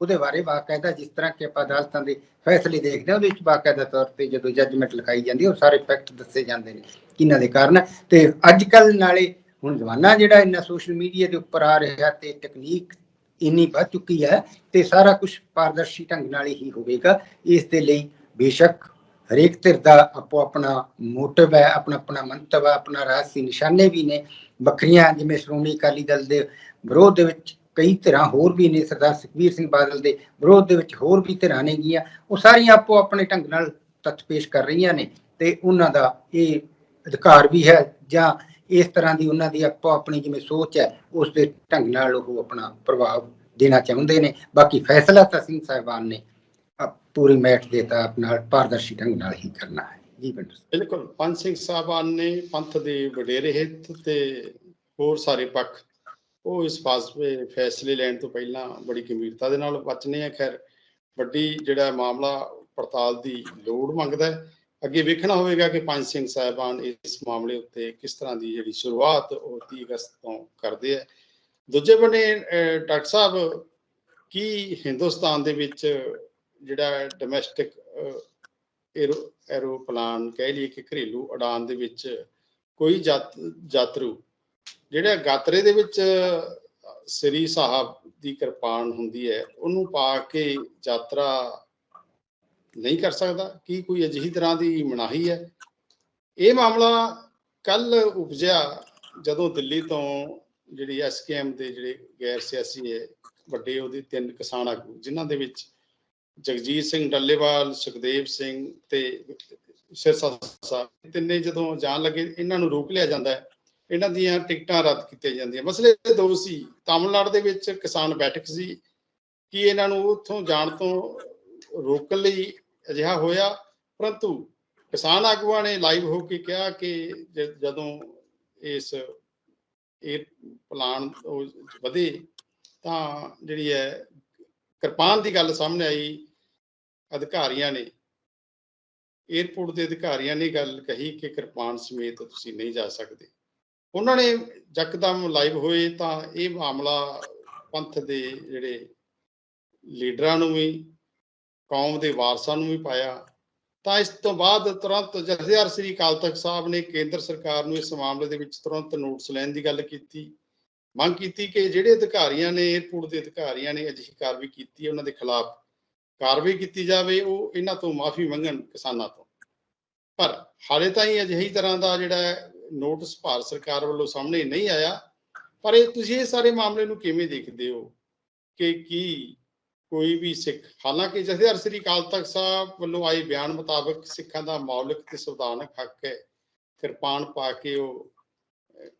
ਉਹਦੇ ਬਾਰੇ ਬਾਕਾਇਦਾ ਜਿਸ ਤਰ੍ਹਾਂ ਕਿ ਆਪਾਂ ਅਦਾਲਤਾਂ ਦੇ ਫੈਸਲੇ ਦੇਖਦੇ ਹਾਂ, ਉਹਦੇ ਵਿੱਚ ਬਾਕਾਇਦਾ ਤੌਰ ਤੇ ਜਦੋਂ ਜੱਜਮੈਂਟ ਲਿਖਾਈ ਜਾਂਦੀ ਹੈ, ਉਹ ਸਾਰੇ ਫੈਕਟ ਦੱਸੇ ਜਾਂਦੇ ਨੇ ਕਿਹਨਾਂ ਦੇ ਕਾਰਨ। ਤੇ ਅੱਜ ਕੱਲ ਨਾਲੇ ਹੁਣ ਜ਼ਮਾਨਾ ਜਿਹੜਾ ਇੰਨਾ ਸੋਸ਼ਲ ਮੀਡੀਆ ਦੇ ਉੱਪਰ ਆ ਰਿਹਾ ਤੇ ਟੈਕਨੀਕ ਇੰਨੀ ਵੱਧ ਚੁੱਕੀ ਹੈ ਤੇ ਸਾਰਾ ਕੁਝ ਪਾਰਦਰਸ਼ੀ ਢੰਗ ਨਾਲ ਹੀ ਹੋਵੇਗਾ। ਇਸ ਦੇ ਲਈ ਬੇਸ਼ੱਕ ਹਰੇਕ ਧਿਰ ਦਾ ਆਪੋ ਆਪਣਾ ਮੋਟਿਵ ਹੈ, ਆਪਣਾ ਆਪਣਾ ਮੰਤਵ ਹੈ, ਆਪਣਾ ਰਾਜਸੀ ਨਿਸ਼ਾਨੇ ਵੀ ਨੇ। ਵੱਖਰੀਆਂ ਜਿਵੇਂ ਸ਼੍ਰੋਮਣੀ ਅਕਾਲੀ ਦਲ ਦੇ ਵਿਰੋਧ ਦੇ ਵਿੱਚ ਕਈ ਧਿਰਾਂ ਹੋਰ ਵੀ ਨੇ ਸਰਦਾਰ ਸੁਖਬੀਰ ਸਿੰਘ ਬਾਦਲ ਦੇ ਵਿਰੋਧ ਦੇ ਵਿੱਚ ਹੋਰ ਵੀ ਧਿਰਾਂ ਨੇਗੀਆਂ ਉਹ ਸਾਰੀਆਂ ਆਪੋ ਆਪਣੇ ਢੰਗ ਨਾਲ ਤੱਥ ਪੇਸ਼ ਕਰ ਰਹੀਆਂ ਨੇ ਤੇ ਉਹਨਾਂ ਦਾ ਇਹ ਅਧਿਕਾਰ ਵੀ ਹੈ ਜਾਂ ਇਸ ਤਰ੍ਹਾਂ ਦੀ ਉਹਨਾਂ ਦੀ ਆਪੋ ਆਪਣੀ ਜਿਵੇਂ ਸੋਚ ਹੈ, ਉਸ ਦੇ ਢੰਗ ਨਾਲ ਉਹ ਆਪਣਾ ਪ੍ਰਭਾਵ ਦੇਣਾ ਚਾਹੁੰਦੇ ਨੇ। ਬਾਕੀ ਫੈਸਲਾ ਤਾਂ ਸਿੰਘ ਸਾਹਿਬਾਨ ਨੇ ਪੂਰੀ ਮੈਟ ਦੇਤਾ ਨਾਲ ਪਾਰਦਰਸ਼ੀ ਢੰਗ ਨਾਲ ਹੀ ਕਰਨਾ ਹੈ। ਜੀ ਬਿੰਦਰ ਬਿਲਕੁਲ। ਪੰਜ ਸਿੰਘ ਸਾਹਿਬਾਨ ਨੇ ਪੰਥ ਦੇ ਵਡੇਰੇ ਹਿੱਤ ਤੇ ਹੋਰ ਸਾਰੇ ਪੱਖ ਉਹ ਇਸ ਫਾਸਲੇ ਫੈਸਲੇ ਲੈਣ ਤੋਂ ਪਹਿਲਾਂ ਬੜੀ ਗੰਭੀਰਤਾ ਦੇ ਨਾਲ ਬਚਨੇ ਆ। ਖੈਰ, ਵੱਡੀ ਜਿਹੜਾ ਮਾਮਲਾ ਪੜਤਾਲ ਦੀ ਲੋੜ ਮੰਗਦਾ ਹੈ। ਅੱਗੇ ਵੇਖਣਾ ਹੋਵੇਗਾ ਕਿ ਪੰਜ ਸਿੰਘ ਸਾਹਿਬਾਨ ਇਸ ਮਾਮਲੇ ਉੱਤੇ ਕਿਸ ਤਰ੍ਹਾਂ ਦੀ ਜਿਹੜੀ ਸ਼ੁਰੂਆਤ ਉਹ 30 ਅਗਸਤ ਤੋਂ ਕਰਦੇ ਆ। ਦੂਜੇ ਬੰਨੇ ਡਾਕਟਰ ਸਾਹਿਬ, ਕੀ ਹਿੰਦੁਸਤਾਨ ਦੇ ਵਿੱਚ ਜਿਹੜਾ ਡੋਮੈਸਟਿਕ ਐਰੋ ਐਰੋਪਲਾਨ ਕਹਿ ਲਈਏ ਕਿ ਘਰੇਲੂ ਉਡਾਨ ਦੇ ਵਿੱਚ ਕੋਈ ਯਾਤ- ਯਾਤਰੂ ਜਿਹੜਾ ਗਾਤਰੇ ਦੇ ਵਿੱਚ ਸ੍ਰੀ ਸਾਹਿਬ ਦੀ ਕਿਰਪਾਨ ਹੁੰਦੀ ਹੈ, ਉਹਨੂੰ ਪਾ ਕੇ ਯਾਤਰਾ ਨਹੀਂ ਕਰ ਸਕਦਾ? ਕੀ ਕੋਈ ਅਜਿਹੀ ਤਰ੍ਹਾਂ ਦੀ ਮਨਾਹੀ ਹੈ? ਇਹ ਮਾਮਲਾ ਕੱਲ ਉਪਜਿਆ ਜਦੋਂ ਦਿੱਲੀ ਤੋਂ ਜਿਹੜੀ ਐਸਕੇਐਮ ਦੇ ਜਿਹੜੇ ਗੈਰ ਸਿਆਸੀ ਹੈ, ਵੱਡੇ ਉਹਦੇ ਤਿੰਨ ਕਿਸਾਨ ਆਗੂ, ਜਿਨ੍ਹਾਂ ਦੇ ਵਿੱਚ ਜਗਜੀਤ ਸਿੰਘ ਡੱਲੇਵਾਲ, ਸੁਖਦੇਵ ਸਿੰਘ ਤੇ ਸਿਰਸਾ ਸਾਹਿਬ, ਤਿੰਨੇ ਜਦੋਂ ਜਾਣ ਲੱਗੇ, ਇਹਨਾਂ ਨੂੰ ਰੋਕ ਲਿਆ ਜਾਂਦਾ ਹੈ। ਇਹਨਾਂ ਦੀਆਂ ਟਿਕਟਾਂ ਰੱਦ ਕੀਤੀਆਂ ਜਾਂਦੀਆਂ। ਮਸਲੇ ਦੋ ਸੀ, ਤਾਮਿਲਨਾਡੂ ਦੇ ਵਿੱਚ ਕਿਸਾਨ ਬੈਠਕ ਸੀ ਕਿ ਇਹਨਾਂ ਨੂੰ ਉੱਥੋਂ ਜਾਣ ਤੋਂ ਰੋਕਣ ਲਈ ਅਜਿਹਾ ਹੋਇਆ, ਪਰੰਤੂ ਕਿਸਾਨ ਆਗੂਆਂ ਨੇ ਲਾਈਵ ਹੋ ਕੇ ਕਿਹਾ ਕਿ ਜਦੋਂ ਇਸ ਇਹ ਪਲਾਨ ਵਧੇ ਤਾਂ ਜਿਹੜੀ ਹੈ ਕਿਰਪਾਨ ਦੀ ਗੱਲ ਸਾਹਮਣੇ ਆਈ, ਅਧਿਕਾਰੀਆਂ ਨੇ। 에ਅਰਪੋਰਟ ਦੇ ਅਧਿਕਾਰੀਆਂ ਨੇ ਗੱਲ ਕਹੀ ਕਿ ਕਿਰਪਾਨ ਸਮੇਤ ਤੁਸੀਂ ਨਹੀਂ ਜਾ ਸਕਦੇ। ਉਹਨਾਂ ਨੇ ਜੱਕਦਮ ਲਾਈਵ ਹੋਏ ਤਾਂ ਇਹ ਮਾਮਲਾ ਪੰਥ ਦੇ ਜਿਹੜੇ ਲੀਡਰਾਂ ਨੂੰ ਵੀ, ਕੌਮ ਦੇ ਵਾਰਸਾਂ ਨੂੰ ਵੀ ਪਾਇਆ। ਤਾਂ ਇਸ ਤੋਂ ਬਾਅਦ ਤੁਰੰਤ ਜਥੇਦਾਰ ਸ੍ਰੀ ਅਕਾਲ ਤਖਤ ਸਾਹਿਬ ਨੇ ਕੇਂਦਰ ਸਰਕਾਰ ਨੂੰ ਇਸ ਮਾਮਲੇ ਦੇ ਵਿੱਚ ਤੁਰੰਤ ਨੋਟਿਸ ਲੈਣ ਦੀ ਗੱਲ ਕੀਤੀ। ਮੰਗ ਕੀਤੀ ਕਿ ਜਿਹੜੇ ਅਧਿਕਾਰੀਆਂ ਨੇ 에ਅਰਪੋਰਟ ਦੇ ਅਧਿਕਾਰੀਆਂ ਨੇ ਅਜਿਹੀ ਕਾਰਵਾਈ ਕੀਤੀ ਹੈ ਉਹਨਾਂ ਦੇ ਖਿਲਾਫ ਕਾਰਵਾਈ ਕੀਤੀ ਜਾਵੇ, ਉਹ ਇਹਨਾਂ ਤੋਂ ਮਾਫੀ ਮੰਗਣ ਕਿਸਾਨਾਂ ਤੋਂ। ਪਰ ਹਾਲੇ ਤਾਈਂ ਅਜਿਹੀ ਤਰ੍ਹਾਂ ਦਾ ਜਿਹੜਾ ਨੋਟਿਸ ਭਾਰਤ ਸਰਕਾਰ ਵੱਲੋਂ ਸਾਹਮਣੇ ਨਹੀਂ ਆਇਆ। ਪਰ ਇਹ ਤੁਸੀਂ ਇਹ ਸਾਰੇ ਮਾਮਲੇ ਨੂੰ ਕਿਵੇਂ ਦੇਖਦੇ ਹੋ? ਕਿ ਕੀ ਕੋਈ ਵੀ ਸਿੱਖ, ਹਾਲਾਂਕਿ ਜਥੇਦਾਰ ਸ੍ਰੀ ਅਕਾਲ ਤਖਤ ਸਾਹਿਬ ਵੱਲੋਂ ਆਏ ਬਿਆਨ ਮੁਤਾਬਕ ਸਿੱਖਾਂ ਦਾ ਮੌਲਿਕ ਤੇ ਸੰਵਿਧਾਨਕ ਹੱਕ ਹੈ, ਕਿਰਪਾਨ ਪਾ ਕੇ ਉਹ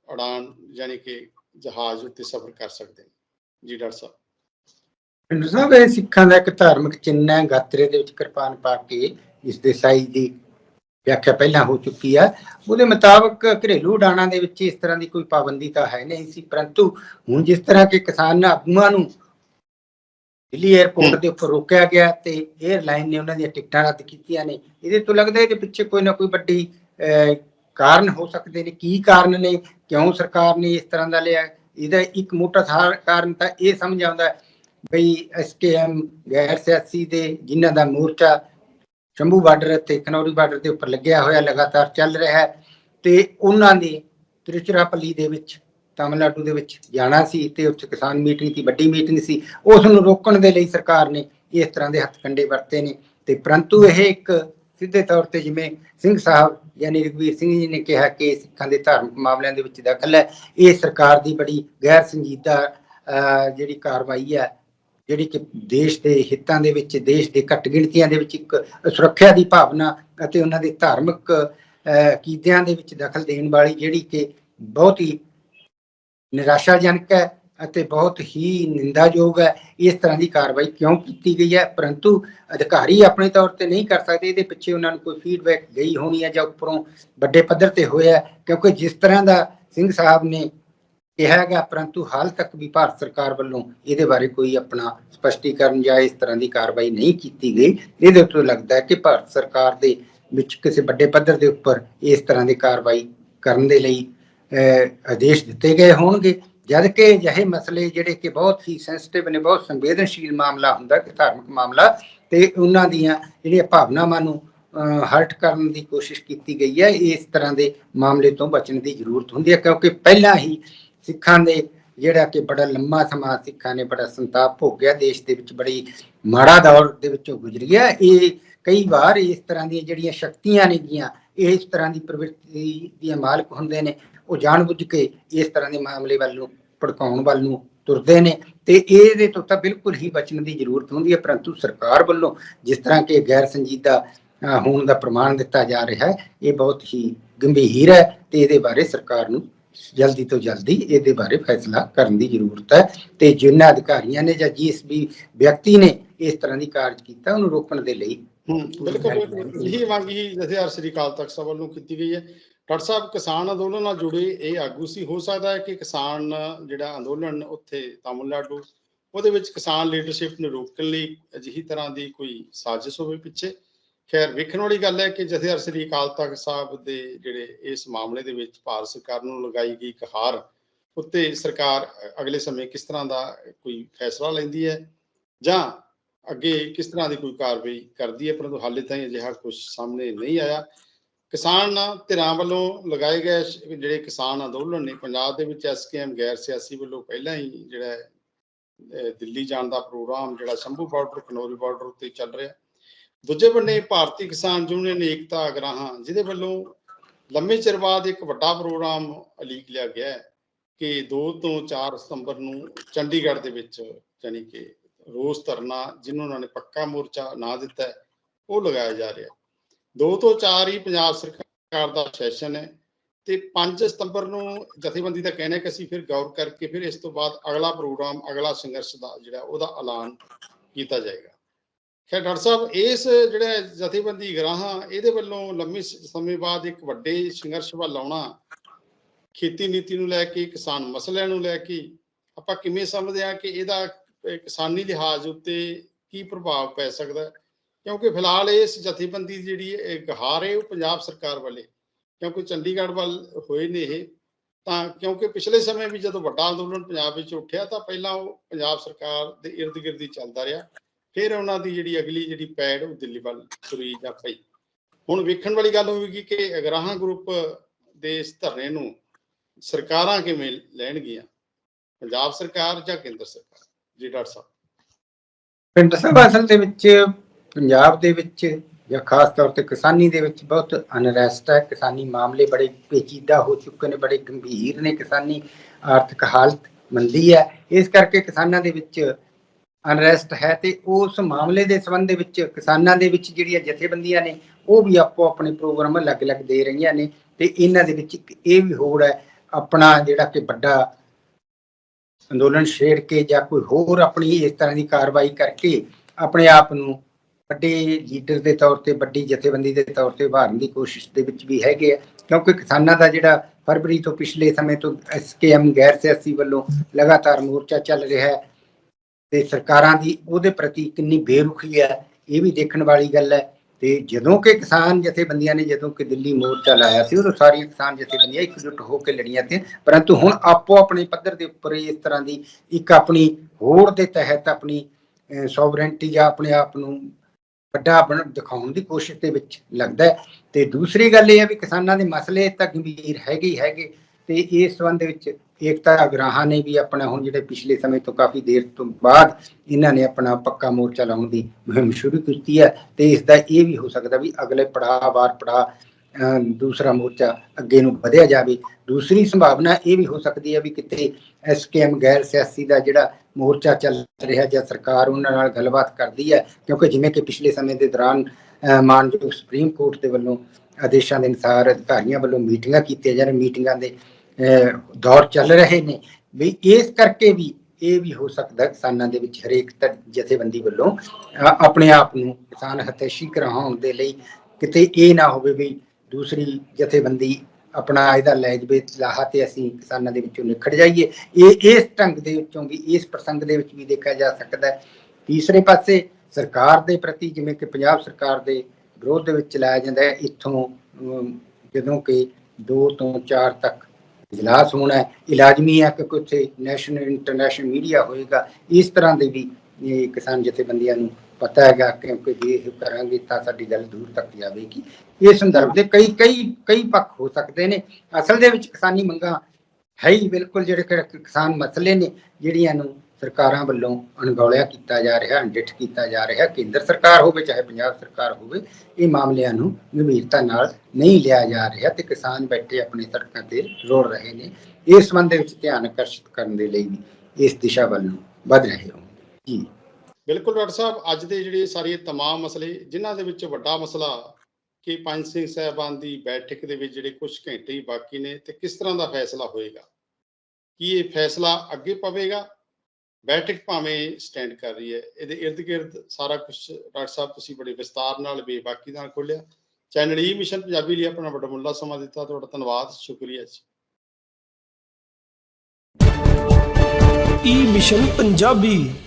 ਉਡਾਨ ਯਾਨੀ ਕਿ ਜਹਾਜ਼ ਉੱਤੇ ਸਫ਼ਰ ਕਰ ਸਕਦੇ ਨੇ। ਜੀ, ਡਾਕਟਰ ਸਾਹਿਬ। ਪਿੰਡਰ ਸਾਹਿਬ ਇਹ ਸਿੱਖਾਂ ਦਾ ਇੱਕ ਧਾਰਮਿਕ ਚਿੰਨ੍ਹ ਹੈ, ਗਾਤਰੇ ਦੇ ਵਿੱਚ ਕਿਰਪਾਨ ਪਾ ਕੇ, ਇਸ ਦੇ ਦੀ ਵਿਆਖਿਆ ਪਹਿਲਾਂ ਹੋ ਚੁੱਕੀ ਆ ਉਹਦੇ ਮੁਤਾਬਕ ਘਰੇਲੂ ਉਡਾਣਾਂ ਦੇ ਵਿੱਚ ਇਸ ਤਰ੍ਹਾਂ ਦੀ ਕੋਈ ਪਾਬੰਦੀ ਤਾਂ ਹੈ ਨਹੀਂ ਸੀ ਪਰੰਤੂ ਹੁਣ ਜਿਸ ਤਰ੍ਹਾਂ ਕਿ ਕਿਸਾਨ ਆਗੂਆਂ ਨੂੰ ਦਿੱਲੀ 에ਅਰਪੋਰਟ ਦੇ ਉੱਪਰ ਰੋਕਿਆ ਗਿਆ ਤੇ 에ਅਰਲਾਈਨ ਨੇ ਉਹਨਾਂ ਦੀਆਂ ਟਿਕਟਾਂ ਰੱਦ ਕੀਤੀਆਂ ਨੇ ਇਹਦੇ ਤੋਂ ਲੱਗਦਾ ਇਹਦੇ ਪਿੱਛੇ ਕੋਈ ਨਾ ਕੋਈ ਵੱਡੀ ਅਹ, ਕਾਰਨ ਹੋ ਸਕਦੇ ਨੇ। ਕੀ ਕਾਰਨ ਨੇ? ਕਿਉਂ ਸਰਕਾਰ ਨੇ ਇਸ ਤਰ੍ਹਾਂ ਦਾ ਲਿਆ? ਇਹਦਾ ਇੱਕ ਮੋਟਾ ਕਾਰਨ ਤਾਂ ਇਹ ਸਮਝ ਆਉਂਦਾ ਹੈ ਬਈ ਐਸਕੇਐਮ ਗੈਰ ਸਿਆਸੀ ਦੇ ਜਿਨ੍ਹਾਂ ਦਾ ਮੋਰਚਾ ਸ਼ੰਭੂ ਬਾਰਡਰ ਤੇ ਖਨੌਰੀ ਬਾਰਡਰ ਦੇ ਉੱਪਰ ਲੱਗਿਆ ਹੋਇਆ ਲਗਾਤਾਰ ਚੱਲ ਰਿਹਾ ਹੈ ਤੇ ਉਹਨਾਂ ਨੇ ਤਿਰੁਚਿਰਾਪੱਲੀ ਦੇ ਵਿੱਚ ਤਾਮਿਲਨਾਡੂ ਦੇ ਵਿੱਚ ਜਾਣਾ ਸੀ ਤੇ ਉੱਥੇ ਕਿਸਾਨ ਮੀਟਿੰਗ ਦੀ ਵੱਡੀ ਮੀਟਿੰਗ ਸੀ। ਉਸ ਨੂੰ ਰੋਕਣ ਦੇ ਲਈ ਸਰਕਾਰ ਨੇ ਇਸ ਤਰ੍ਹਾਂ ਦੇ ਹੱਥਕੰਡੇ ਵਰਤੇ ਨੇ ਤੇ ਪਰੰਤੂ ਇਹ ਇੱਕ ਸਿੱਧੇ ਤੌਰ ਤੇ ਜਿਵੇਂ ਸਿੰਘ ਸਾਹਿਬ ਯਾਨੀ ਰਘਵੀਰ ਸਿੰਘ ਜੀ ਨੇ ਕਿਹਾ ਕਿ ਸਿੱਖਾਂ ਦੇ ਧਾਰਮਿਕ ਮਾਮਲਿਆਂ ਦੇ ਵਿੱਚ ਦਖਲ ਹੈ ਇਹ ਸਰਕਾਰ ਦੀ ਬੜੀ ਗੈਰ ਸੰਜੀਦਾ ਅਹ, ਜਿਹੜੀ ਕਾਰਵਾਈ ਹੈ ਜਿਹੜੀ ਕਿ ਦੇਸ਼ ਦੇ ਹਿੱਤਾਂ ਦੇ ਵਿੱਚ ਦੇਸ਼ ਦੇ ਘੱਟ ਗਿਣਤੀਆਂ ਦੇ ਵਿੱਚ ਇੱਕ ਸੁਰੱਖਿਆ ਦੀ ਭਾਵਨਾ ਅਤੇ ਉਹਨਾਂ ਦੇ ਧਾਰਮਿਕ ਅਹ, ਕੀਦਿਆਂ ਦੇ ਵਿੱਚ ਦਖਲ ਦੇਣ ਵਾਲੀ ਜਿਹੜੀ ਕਿ ਬਹੁਤ ਹੀ ਨਿਰਾਸ਼ਾਜਨਕ ਹੈ ਅਤੇ ਬਹੁਤ ਹੀ ਨਿੰਦਾਯੋਗ ਹੈ ਇਸ ਤਰ੍ਹਾਂ ਦੀ ਕਾਰਵਾਈ ਕਿਉਂ ਕੀਤੀ ਗਈ ਹੈ? ਪਰੰਤੂ ਅਧਿਕਾਰੀ ਆਪਣੇ ਤੌਰ ਤੇ ਨਹੀਂ ਕਰ ਸਕਦੇ ਇਹਦੇ ਪਿੱਛੇ ਉਹਨਾਂ ਨੂੰ ਕੋਈ ਫੀਡਬੈਕ ਗਈ ਹੋਣੀ ਹੈ ਜਾਂ ਉੱਪਰੋਂ ਵੱਡੇ ਪੱਧਰ ਤੇ ਹੋਇਆ ਕਿਉਂਕਿ ਜਿਸ ਤਰ੍ਹਾਂ ਦਾ ਸਿੰਘ ਸਾਹਿਬ ਨੇ ਕਿਹਾ ਗਿਆ ਪਰੰਤੂ ਹਾਲ ਤੱਕ ਵੀ ਭਾਰਤ ਸਰਕਾਰ ਵੱਲੋਂ ਇਹਦੇ ਬਾਰੇ ਕੋਈ ਆਪਣਾ ਸਪਸ਼ਟੀਕਰਨ ਜਾਂ ਇਸ ਤਰ੍ਹਾਂ ਦੀ ਕਾਰਵਾਈ ਨਹੀਂ ਕੀਤੀ ਗਈ। ਇਹਦੇ ਤੋਂ ਲੱਗਦਾ ਹੈ ਕਿ ਭਾਰਤ ਸਰਕਾਰ ਦੇ ਵਿੱਚ ਕਿਸੇ ਵੱਡੇ ਪੱਧਰ ਦੇ ਉੱਪਰ ਇਸ ਤਰ੍ਹਾਂ ਦੀ ਕਾਰਵਾਈ ਕਰਨ ਦੇ ਲਈ ਆਦੇਸ਼ ਦਿੱਤੇ ਗਏ ਹੋਣਗੇ। ਜਦ ਕਿ ਅਜਿਹੇ ਮਸਲੇ ਜਿਹੜੇ ਕਿ ਬਹੁਤ ਹੀ ਸੈਂਸਿਟਿਵ ਨੇ, ਬਹੁਤ ਸੰਵੇਦਨਸ਼ੀਲ ਮਾਮਲਾ ਹੁੰਦਾ ਕਿ ਧਾਰਮਿਕ ਮਾਮਲਾ, ਤੇ ਉਹਨਾਂ ਦੀਆਂ ਜਿਹੜੀਆਂ ਭਾਵਨਾਵਾਂ ਨੂੰ ਹਰਟ ਕਰਨ ਦੀ ਕੋਸ਼ਿਸ਼ ਕੀਤੀ ਗਈ ਹੈ। ਇਸ ਤਰ੍ਹਾਂ ਦੇ ਮਾਮਲੇ ਤੋਂ ਬਚਣ ਦੀ ਜ਼ਰੂਰਤ ਹੁੰਦੀ ਹੈ, ਕਿਉਂਕਿ ਪਹਿਲਾਂ ਹੀ ਸਿੱਖਾਂ ਦੇ ਜਿਹੜਾ ਕਿ ਬੜਾ ਲੰਮਾ ਸਮਾਂ ਸਿੱਖਾਂ ਨੇ ਬੜਾ ਸੰਤਾਪ ਭੋਗਿਆ, ਦੇਸ਼ ਦੇ ਵਿੱਚ ਬੜੀ ਮਾੜਾ ਦੌਰ ਦੇ ਵਿੱਚੋਂ ਗੁਜ਼ਰਿਆ ਇਹ ਕਈ ਵਾਰ ਇਸ ਤਰ੍ਹਾਂ ਦੀਆਂ ਜਿਹੜੀਆਂ ਸ਼ਕਤੀਆਂ ਨੇਗੀਆਂ ਇਹ ਇਸ ਤਰ੍ਹਾਂ ਦੀ ਪ੍ਰਵਿਰਤੀ ਦੀਆਂ ਮਾਲਕ ਹੁੰਦੇ ਨੇ, ਉਹ ਜਾਣਬੁੱਝ ਕੇ ਇਸ ਤਰ੍ਹਾਂ ਦੇ ਮਾਮਲੇ ਵੱਲ ਨੂੰ, ਭੜਕਾਉਣ ਵੱਲ ਨੂੰ ਤੁਰਦੇ ਨੇ ਤੇ ਇਹਦੇ ਤੋਂ ਤਾਂ ਬਿਲਕੁਲ ਹੀ ਬਚਣ ਦੀ ਜ਼ਰੂਰਤ ਹੁੰਦੀ ਹੈ। ਪਰੰਤੂ ਸਰਕਾਰ ਵੱਲੋਂ ਜਿਸ ਤਰ੍ਹਾਂ ਕਿ ਗੈਰ ਸੰਜੀਦਾ ਹੋਣ ਦਾ ਪ੍ਰਮਾਣ ਦਿੱਤਾ ਜਾ ਰਿਹਾ ਹੈ, ਇਹ ਬਹੁਤ ਹੀ ਗੰਭੀਰ ਹੈ ਤੇ ਇਹਦੇ ਬਾਰੇ ਸਰਕਾਰ ਨੂੰ ਜਲਦੀ ਤੋਂ ਜਲਦੀ ਇਹਦੇ ਬਾਰੇ ਫੈਸਲਾ ਕਰਨ ਦੀ ਜ਼ਰੂਰਤ ਹੈ ਤੇ ਜਿਨ੍ਹਾਂ ਅਧਿਕਾਰੀਆਂ ਨੇ ਜਾਂ ਜਿਸ ਵੀ ਵਿਅਕਤੀ ਨੇ ਇਸ ਤਰ੍ਹਾਂ ਦੀ ਕਾਰਜ ਕੀਤਾ ਉਹਨੂੰ ਰੋਕਣ ਦੇ ਲਈ ਬਿਲਕੁਲ। ਇਹੀ ਮੰਗ ਹੀ ਜਥੇਦਾਰ ਸ੍ਰੀ ਅਕਾਲ ਤਖਤ ਸਾਹਿਬ ਵੱਲੋਂ ਕੀਤੀ ਗਈ ਹੈ ਡਾਕਟਰ ਸਾਹਿਬ ਕਿਸਾਨ ਅੰਦੋਲਨ ਨਾਲ ਜੁੜੇ ਇਹ ਆਗੂ ਸੀ ਹੋ ਸਕਦਾ ਹੈ ਕਿ ਕਿਸਾਨ ਜਿਹੜਾ ਅੰਦੋਲਨ ਉੱਥੇ ਤਾਮਿਲਨਾਡੂ ਉਹਦੇ ਵਿੱਚ ਕਿਸਾਨ ਲੀਡਰਸ਼ਿਪ ਨੂੰ ਰੋਕਣ ਲਈ ਅਜਿਹੀ ਤਰ੍ਹਾਂ ਦੀ ਕੋਈ ਸਾਜ਼ਿਸ਼ ਹੋਵੇ ਪਿੱਛੇ ਖੈਰ, ਵੇਖਣ ਵਾਲੀ ਗੱਲ ਹੈ ਕਿ ਜਥੇਦਾਰ ਸ੍ਰੀ ਅਕਾਲ ਤਖਤ ਸਾਹਿਬ ਦੇ ਜਿਹੜੇ ਇਸ ਮਾਮਲੇ ਦੇ ਵਿੱਚ ਭਾਰਤ ਸਰਕਾਰ ਨੂੰ ਲਗਾਈ ਗਈ ਕਹਾਰ ਉੱਤੇ ਸਰਕਾਰ ਅਗਲੇ ਸਮੇਂ ਕਿਸ ਤਰ੍ਹਾਂ ਦਾ ਕੋਈ ਫੈਸਲਾ ਲੈਂਦੀ ਹੈ ਜਾਂ ਅੱਗੇ ਕਿਸ ਤਰ੍ਹਾਂ ਦੀ ਕੋਈ ਕਾਰਵਾਈ ਕਰਦੀ ਹੈ, ਪਰੰਤੂ ਹਾਲੇ ਤਾਈਂ ਅਜਿਹਾ ਕੁਝ ਸਾਹਮਣੇ ਨਹੀਂ ਆਇਆ। ਕਿਸਾਨ ਧਿਰਾਂ ਵੱਲੋਂ ਲਗਾਏ ਗਏ ਜਿਹੜੇ ਕਿਸਾਨ ਅੰਦੋਲਨ ਨੇ, ਪੰਜਾਬ ਦੇ ਵਿੱਚ ਐਸਕੇਐਮ ਗੈਰ ਸਿਆਸੀ ਵੱਲੋਂ ਪਹਿਲਾਂ ਹੀ ਜਿਹੜਾ ਦਿੱਲੀ ਜਾਣ ਦਾ ਪ੍ਰੋਗਰਾਮ ਜਿਹੜਾ ਸ਼ੰਭੂ ਬਾਰਡਰ, ਕਨੌਰੀ ਬਾਰਡਰ ਉੱਤੇ ਚੱਲ ਰਿਹਾ। ਦੂਜੇ ਬੰਨੇ ਭਾਰਤੀ ਕਿਸਾਨ ਯੂਨੀਅਨ ਏਕਤਾ ਅਗਰਾਹਾਂ, ਜਿਹਦੇ ਵੱਲੋਂ ਲੰਮੇ ਚਿਰ ਬਾਅਦ ਇੱਕ ਵੱਡਾ ਪ੍ਰੋਗਰਾਮ ਅਲੀਕ ਲਿਆ ਗਿਆ ਹੈ ਕਿ 2 ਤੋਂ 4 ਸਤੰਬਰ ਨੂੰ ਚੰਡੀਗੜ੍ਹ ਦੇ ਵਿੱਚ ਯਾਨੀ ਕਿ ਰੋਸ ਧਰਨਾ ਜਿਹਨੂੰ ਉਹਨਾਂ ਨੇ ਪੱਕਾ ਮੋਰਚਾ ਨਾ ਦਿੱਤਾ ਹੈ, ਉਹ ਲਗਾਇਆ ਜਾ ਰਿਹਾ 2 ਤੋਂ 4 ਹੀ ਪੰਜਾਬ ਸਰਕਾਰ ਦਾ ਸੈਸ਼ਨ ਹੈ ਤੇ 5 ਸਤੰਬਰ ਨੂੰ ਜਥੇਬੰਦੀ ਦਾ ਕਹਿਣਾ ਕਿ ਅਸੀਂ ਫਿਰ ਗੌਰ ਕਰਕੇ ਫਿਰ ਇਸ ਤੋਂ ਬਾਅਦ ਅਗਲਾ ਪ੍ਰੋਗਰਾਮ, ਅਗਲਾ ਸੰਘਰਸ਼ ਦਾ ਜਿਹੜਾ ਉਹਦਾ ਐਲਾਨ ਕੀਤਾ ਜਾਏਗਾ। ਖੈਰ ਡਾਕਟਰ ਸਾਹਿਬ, ਇਸ ਜਿਹੜਾ ਜਥੇਬੰਦੀ ਗਰਾਹਾਂ, ਇਹਦੇ ਵੱਲੋਂ ਲੰਮੇ ਸਮੇਂ ਬਾਅਦ ਇੱਕ ਵੱਡੇ ਸੰਘਰਸ਼ ਵੱਲ ਆਉਣਾ, ਖੇਤੀ ਨੀਤੀ ਨੂੰ ਲੈ ਕੇ, ਕਿਸਾਨ ਮਸਲਿਆਂ ਨੂੰ ਲੈ ਕੇ, ਆਪਾਂ ਕਿਵੇਂ ਸਮਝਦੇ ਹਾਂ ਕਿ ਇਹਦਾ ਕਿਸਾਨੀ ਲਿਹਾਜ਼ ਉੱਤੇ ਕੀ ਪ੍ਰਭਾਵ ਪੈ ਸਕਦਾ ਕਿਉਂਕਿ ਫਿਲਹਾਲ ਇਸ ਜਥੇਬੰਦੀ ਦੀ ਜਿਹੜੀ ਇਹ ਗਹਾਰ ਹੈ, ਉਹ ਪੰਜਾਬ ਸਰਕਾਰ ਵੱਲੇ ਕਿਉਂਕਿ ਚੰਡੀਗੜ੍ਹ ਵੱਲ ਹੋਏ ਨੇ ਇਹ, ਤਾਂ ਕਿਉਂਕਿ ਪਿਛਲੇ ਸਮੇਂ ਵੀ ਜਦੋਂ ਵੱਡਾ ਅੰਦੋਲਨ ਪੰਜਾਬ ਵਿੱਚ ਉੱਠਿਆ, ਤਾਂ ਪਹਿਲਾਂ ਉਹ ਪੰਜਾਬ ਸਰਕਾਰ ਦੇ ਇਰਦ ਗਿਰਦ ਹੀ ਚੱਲਦਾ ਰਿਹਾ। ਫਿਰ ਉਹਨਾਂ ਦੀ ਜਿਹੜੀ ਅਗਲੀ ਜਿਹੜੀ ਪੈੜ, ਉਹ ਦਿੱਲੀ ਵੱਲ ਤੁਰੀ ਜਾਂ ਪਈ। ਹੁਣ ਵੇਖਣ ਵਾਲੀ ਗੱਲ ਹੋਵੇਗੀ ਕਿ ਅਗਰਾਹਾਂ ਗਰੁੱਪ ਦੇ ਇਸ ਧਰਨੇ ਨੂੰ ਸਰਕਾਰਾਂ ਕਿਵੇਂ ਲੈਣਗੀਆਂ? ਪੰਜਾਬ ਸਰਕਾਰ ਜਾਂ ਕੇਂਦਰ ਸਰਕਾਰ? ਜੀ ਡਾਕਟਰ ਸਾਹਿਬ। ਪਿੰਡ ਸਾਹਿਬ, ਅਸਲ ਦੇ ਵਿੱਚ ਪੰਜਾਬ ਦੇ ਵਿੱਚ ਜਾਂ ਖਾਸ ਤੌਰ ਤੇ ਕਿਸਾਨੀ ਦੇ ਵਿੱਚ ਬਹੁਤ ਅਨਰੈਸਟ ਹੈ। ਕਿਸਾਨੀ ਮਾਮਲੇ ਬੜੇ ਪੇਚੀਦਾ ਹੋ ਚੁੱਕੇ ਨੇ, ਬੜੇ ਗੰਭੀਰ ਨੇ। ਕਿਸਾਨੀ ਆਰਥਿਕ ਹਾਲਤ ਮੰਦੀ ਹੈ। ਇਸ ਕਰਕੇ ਕਿਸਾਨਾਂ ਦੇ ਵਿੱਚ ਅਨਰੈਸਟ ਹੈ ਤੇ ਉਸ ਮਾਮਲੇ ਦੇ ਸੰਬੰਧ ਦੇ ਵਿੱਚ ਕਿਸਾਨਾਂ ਦੇ ਵਿੱਚ ਜਿਹੜੀਆਂ ਜਥੇਬੰਦੀਆਂ ਨੇ, ਉਹ ਵੀ ਆਪੋ ਆਪਣੇ ਪ੍ਰੋਗਰਾਮ ਅਲੱਗ-ਅਲੱਗ ਦੇ ਰਹੀਆਂ ਨੇ ਤੇ ਇਹਨਾਂ ਦੇ ਵਿੱਚ ਇੱਕ ਇਹ ਵੀ ਹੋੜ ਹੈ, ਆਪਣਾ ਜਿਹੜਾ ਕਿ ਵੱਡਾ ਅੰਦੋਲਨ ਛੇੜ ਕੇ ਜਾਂ ਕੋਈ ਹੋਰ ਆਪਣੀ ਇਸ ਤਰ੍ਹਾਂ ਦੀ ਕਾਰਵਾਈ ਕਰਕੇ ਆਪਣੇ ਆਪ ਨੂੰ ਵੱਡੇ ਲੀਡਰ ਦੇ ਤੌਰ ਤੇ, ਵੱਡੀ ਜਥੇਬੰਦੀ ਦੇ ਤੌਰ ਤੇ ਉਭਾਰਨ ਦੀ ਕੋਸ਼ਿਸ਼ ਦੇ ਵਿੱਚ ਵੀ ਹੈਗੇ ਆ, ਕਿਉਂਕਿ ਕਿਸਾਨਾਂ ਦਾ ਜਿਹੜਾ ਫਰਵਰੀ ਤੋਂ ਪਿਛਲੇ ਸਮੇਂ ਤੋਂ ਐਸਕੇਐਮ ਗੈਰ ਸਿਆਸੀ ਵੱਲੋਂ ਲਗਾਤਾਰ ਮੋਰਚਾ ਚੱਲ ਰਿਹਾ ਹੈ ਤੇ ਸਰਕਾਰਾਂ ਦੀ ਉਹਦੇ ਪ੍ਰਤੀ ਕਿੰਨੀ ਬੇਰੁਖੀ ਹੈ, ਇਹ ਵੀ ਦੇਖਣ ਵਾਲੀ ਗੱਲ ਹੈ। ਤੇ ਜਦੋਂ ਕਿ ਕਿਸਾਨ ਜਥੇਬੰਦੀਆਂ ਨੇ ਜਦੋਂ ਕਿ ਦਿੱਲੀ ਮੋਰਚਾ ਲਾਇਆ ਸੀ, ਉਦੋਂ ਸਾਰੀਆਂ ਕਿਸਾਨ ਜਥੇਬੰਦੀਆਂ ਇਕਜੁੱਟ ਹੋ ਕੇ ਲੜੀਆਂ ਸੀ। ਪਰੰਤੂ ਹੁਣ ਆਪੋ ਆਪਣੇ ਪੱਧਰ ਦੇ ਉੱਪਰ ਇਸ ਤਰ੍ਹਾਂ ਦੀ ਇੱਕ ਆਪਣੀ ਹੋੜ ਦੇ ਤਹਿਤ ਆਪਣੀ ਸੋਵਰੈਂਟੀ ਜਾਂ ਆਪਣੇ ਆਪ ਨੂੰ ਵੱਡਾ ਬਣ, ਦਿਖਾਉਣ ਦੀ ਕੋਸ਼ਿਸ਼ ਦੇ ਵਿੱਚ ਲੱਗਦਾ ਹੈ। ਤੇ ਦੂਸਰੀ ਗੱਲ ਇਹ ਹੈ ਵੀ ਕਿਸਾਨਾਂ ਦੇ ਮਸਲੇ ਤਾਂ ਗੰਭੀਰ ਹੈਗੇ ਹੀ ਹੈਗੇ। ਤੇ ਇਸ ਸੰਬੰਧ ਵਿੱਚ ਏਕਤਾ ਅਗਰਾਹਾਂ ਨੇ ਵੀ ਆਪਣਾ ਹੁਣ ਜਿਹੜੇ ਪਿਛਲੇ ਸਮੇਂ ਤੋਂ ਕਾਫੀ ਦੇਰ ਤੋਂ ਬਾਅਦ ਇਹਨਾਂ ਨੇ ਆਪਣਾ ਪੱਕਾ ਮੋਰਚਾ ਲਾਉਣ ਦੀ ਮੁਹਿੰਮ ਸ਼ੁਰੂ ਕੀਤੀ ਹੈ ਤੇ ਇਸ ਦਾ ਇਹ ਵੀ ਹੋ ਸਕਦਾ ਵੀ ਅਗਲੇ ਪੜਾਅ ਵਾਰ ਪੜਾਅ ਦੂਸਰਾ ਮੋਰਚਾ ਅੱਗੇ ਨੂੰ ਵਧਿਆ ਜਾਵੇ। ਦੂਸਰੀ ਸੰਭਾਵਨਾ ਇਹ ਵੀ ਹੋ ਸਕਦੀ ਹੈ ਵੀ ਕਿਤੇ ਐਸਕੇਐਮ ਗੈਰ ਸਿਆਸੀ ਦਾ ਜਿਹੜਾ ਮੋਰਚਾ ਚੱਲ ਰਿਹਾ ਜਾਂ ਸਰਕਾਰ ਉਹਨਾਂ ਨਾਲ ਗੱਲਬਾਤ ਕਰਦੀ ਹੈ, ਕਿਉਂਕਿ ਜਿਵੇਂ ਕਿ ਪਿਛਲੇ ਸਮੇਂ ਦੇ ਦੌਰਾਨ ਮਾਨਯੋਗ ਸੁਪਰੀਮ ਕੋਰਟ ਦੇ ਵੱਲੋਂ ਆਦੇਸ਼ਾਂ ਦੇ ਅਨੁਸਾਰ ਅਧਿਕਾਰੀਆਂ ਵੱਲੋਂ ਮੀਟਿੰਗਾਂ ਕੀਤੀਆਂ ਜਾ ਰਹੀਆਂ, ਮੀਟਿੰਗਾਂ ਦੇ ਦੌਰ ਚੱਲ ਰਹੇ ਨੇ ਵੀ ਇਸ ਕਰਕੇ ਵੀ ਇਹ ਵੀ ਹੋ ਸਕਦਾ ਕਿਸਾਨਾਂ ਦੇ ਵਿੱਚ ਹਰੇਕ ਜਥੇਬੰਦੀ ਵੱਲੋਂ ਆਪਣੇ ਆਪ ਨੂੰ ਕਿਸਾਨ ਹਤੈਸ਼ੀ ਕਰਾਉਣ ਦੇ ਲਈ ਕਿਤੇ ਇਹ ਨਾ ਹੋਵੇ ਵੀ ਦੂਸਰੀ ਜਥੇਬੰਦੀ ਆਪਣਾ ਇਹਦਾ ਲੈ ਜਵੇ ਲਾਹਾ ਤੇ ਅਸੀਂ ਕਿਸਾਨਾਂ ਦੇ ਵਿੱਚੋਂ ਨਿਖੜ ਜਾਈਏ। ਇਹ, ਇਸ ਢੰਗ ਦੇ ਵਿੱਚੋਂ ਵੀ, ਇਸ ਪ੍ਰਸੰਗ ਦੇ ਵਿੱਚ ਵੀ ਦੇਖਿਆ ਜਾ ਸਕਦਾ ਹੈ। ਤੀਸਰੇ ਪਾਸੇ ਸਰਕਾਰ ਦੇ ਪ੍ਰਤੀ ਜਿਵੇਂ ਕਿ ਪੰਜਾਬ ਸਰਕਾਰ ਦੇ ਵਿਰੋਧ ਦੇ ਵਿੱਚ ਚਲਾਇਆ ਜਾਂਦਾ ਹੈ, ਇੱਥੋਂ ਜਦੋਂ ਕਿ 2 ਤੋਂ 4 ਤੱਕ ਇਜਲਾਸ ਹੋਣਾ ਹੈ ਇਹ ਲਾਜ਼ਮੀ ਹੈ ਕਿ ਉੱਥੇ ਨੈਸ਼ਨਲ ਇੰਟਰਨੈਸ਼ਨਲ ਮੀਡੀਆ ਹੋਏਗਾ, ਇਸ ਤਰ੍ਹਾਂ ਦੇ ਵੀ ਇਹ ਕਿਸਾਨ ਜਥੇਬੰਦੀਆਂ ਨੂੰ ਪਤਾ ਹੈਗਾ ਕਿਉਂਕਿ ਜੇ ਇਹ ਕਰਾਂਗੇ ਤਾਂ ਸਾਡੀ ਗੱਲ ਦੂਰ ਤੱਕ ਜਾਵੇਗੀ। ਇਹ ਸੰਦਰਭ ਦੇ ਕਈ ਕਈ ਕਈ ਪੱਖ ਹੋ ਸਕਦੇ ਨੇ। ਅਸਲ ਦੇ ਵਿੱਚ ਕਿਸਾਨੀ ਮੰਗਾਂ ਹੈ ਹੀ ਬਿਲਕੁਲ ਜਿਹੜੇ ਕਿਸਾਨ ਮਸਲੇ ਨੇ, ਜਿਹੜੀਆਂ ਨੂੰ ਸਰਕਾਰਾਂ ਵੱਲੋਂ ਅਣਗੌਲਿਆ ਕੀਤਾ ਜਾ ਰਿਹਾ, ਅਣਡਿੱਠ ਕੀਤਾ ਜਾ ਰਿਹਾ, ਕੇਂਦਰ ਸਰਕਾਰ ਹੋਵੇ, ਚਾਹੇ ਪੰਜਾਬ ਸਰਕਾਰ ਹੋਵੇ, ਇਹ ਮਾਮਲਿਆਂ ਨੂੰ ਗੰਭੀਰਤਾ ਨਾਲ ਨਹੀਂ ਲਿਆ ਜਾ ਰਿਹਾ ਤੇ ਕਿਸਾਨ ਬੈਠੇ ਆਪਣੇ ਸੜਕਾਂ ਤੇ ਰੋੜ ਰਹੇ ਨੇ। ਇਸ ਸੰਬੰਧ ਦੇ ਵਿੱਚ ਧਿਆਨ ਆਕਰਸ਼ਿਤ ਕਰਨ ਦੇ ਲਈ ਵੀ ਇਸ ਦਿਸ਼ਾ ਵੱਲ ਨੂੰ ਵੱਧ ਰਹੇ ਹੋ ਜੀ। ਬਿਲਕੁਲ ਡਾਕਟਰ ਸਾਹਿਬ, ਅੱਜ ਦੇ ਜਿਹੜੇ ਸਾਰੇ ਤਮਾਮ ਮਸਲੇ, ਜਿਨ੍ਹਾਂ ਦੇ ਵਿੱਚ ਵੱਡਾ ਮਸਲਾ ਕਿ ਪੰਜ ਸਿੰਘ ਸਾਹਿਬਾਨ ਦੀ ਬੈਠਕ ਦੇ ਵਿੱਚ ਜਿਹੜੇ ਕੁਝ ਘੰਟੇ ਹੀ ਬਾਕੀ ਨੇ ਤੇ ਕਿਸ ਤਰ੍ਹਾਂ ਦਾ ਫੈਸਲਾ ਹੋਏਗਾ? ਕੀ ਇਹ ਫੈਸਲਾ ਅੱਗੇ ਪਵੇਗਾ? ਬੈਠਕ ਭਾਵੇਂ ਸਟੈਂਡ ਕਰ ਰਹੀ ਹੈ, ਇਹਦੇ ਇਰਦ ਗਿਰਦ ਸਾਰਾ ਕੁਝ ਡਾਕਟਰ ਸਾਹਿਬ ਤੁਸੀਂ ਬੜੇ ਵਿਸਤਾਰ ਨਾਲ ਬੇਬਾਕੀ ਨਾਲ ਖੋਲਿਆ ਚੈਨਲ ਈ ਮਿਸ਼ਨ ਪੰਜਾਬੀ ਲਈ ਆਪਣਾ ਬੜਾ ਮੁੱਲਾ ਸਮਾਂ ਦਿੱਤਾ, ਤੁਹਾਡਾ ਧੰਨਵਾਦ, ਸ਼ੁਕਰੀਆ ਜੀ। e E mission Punjabi.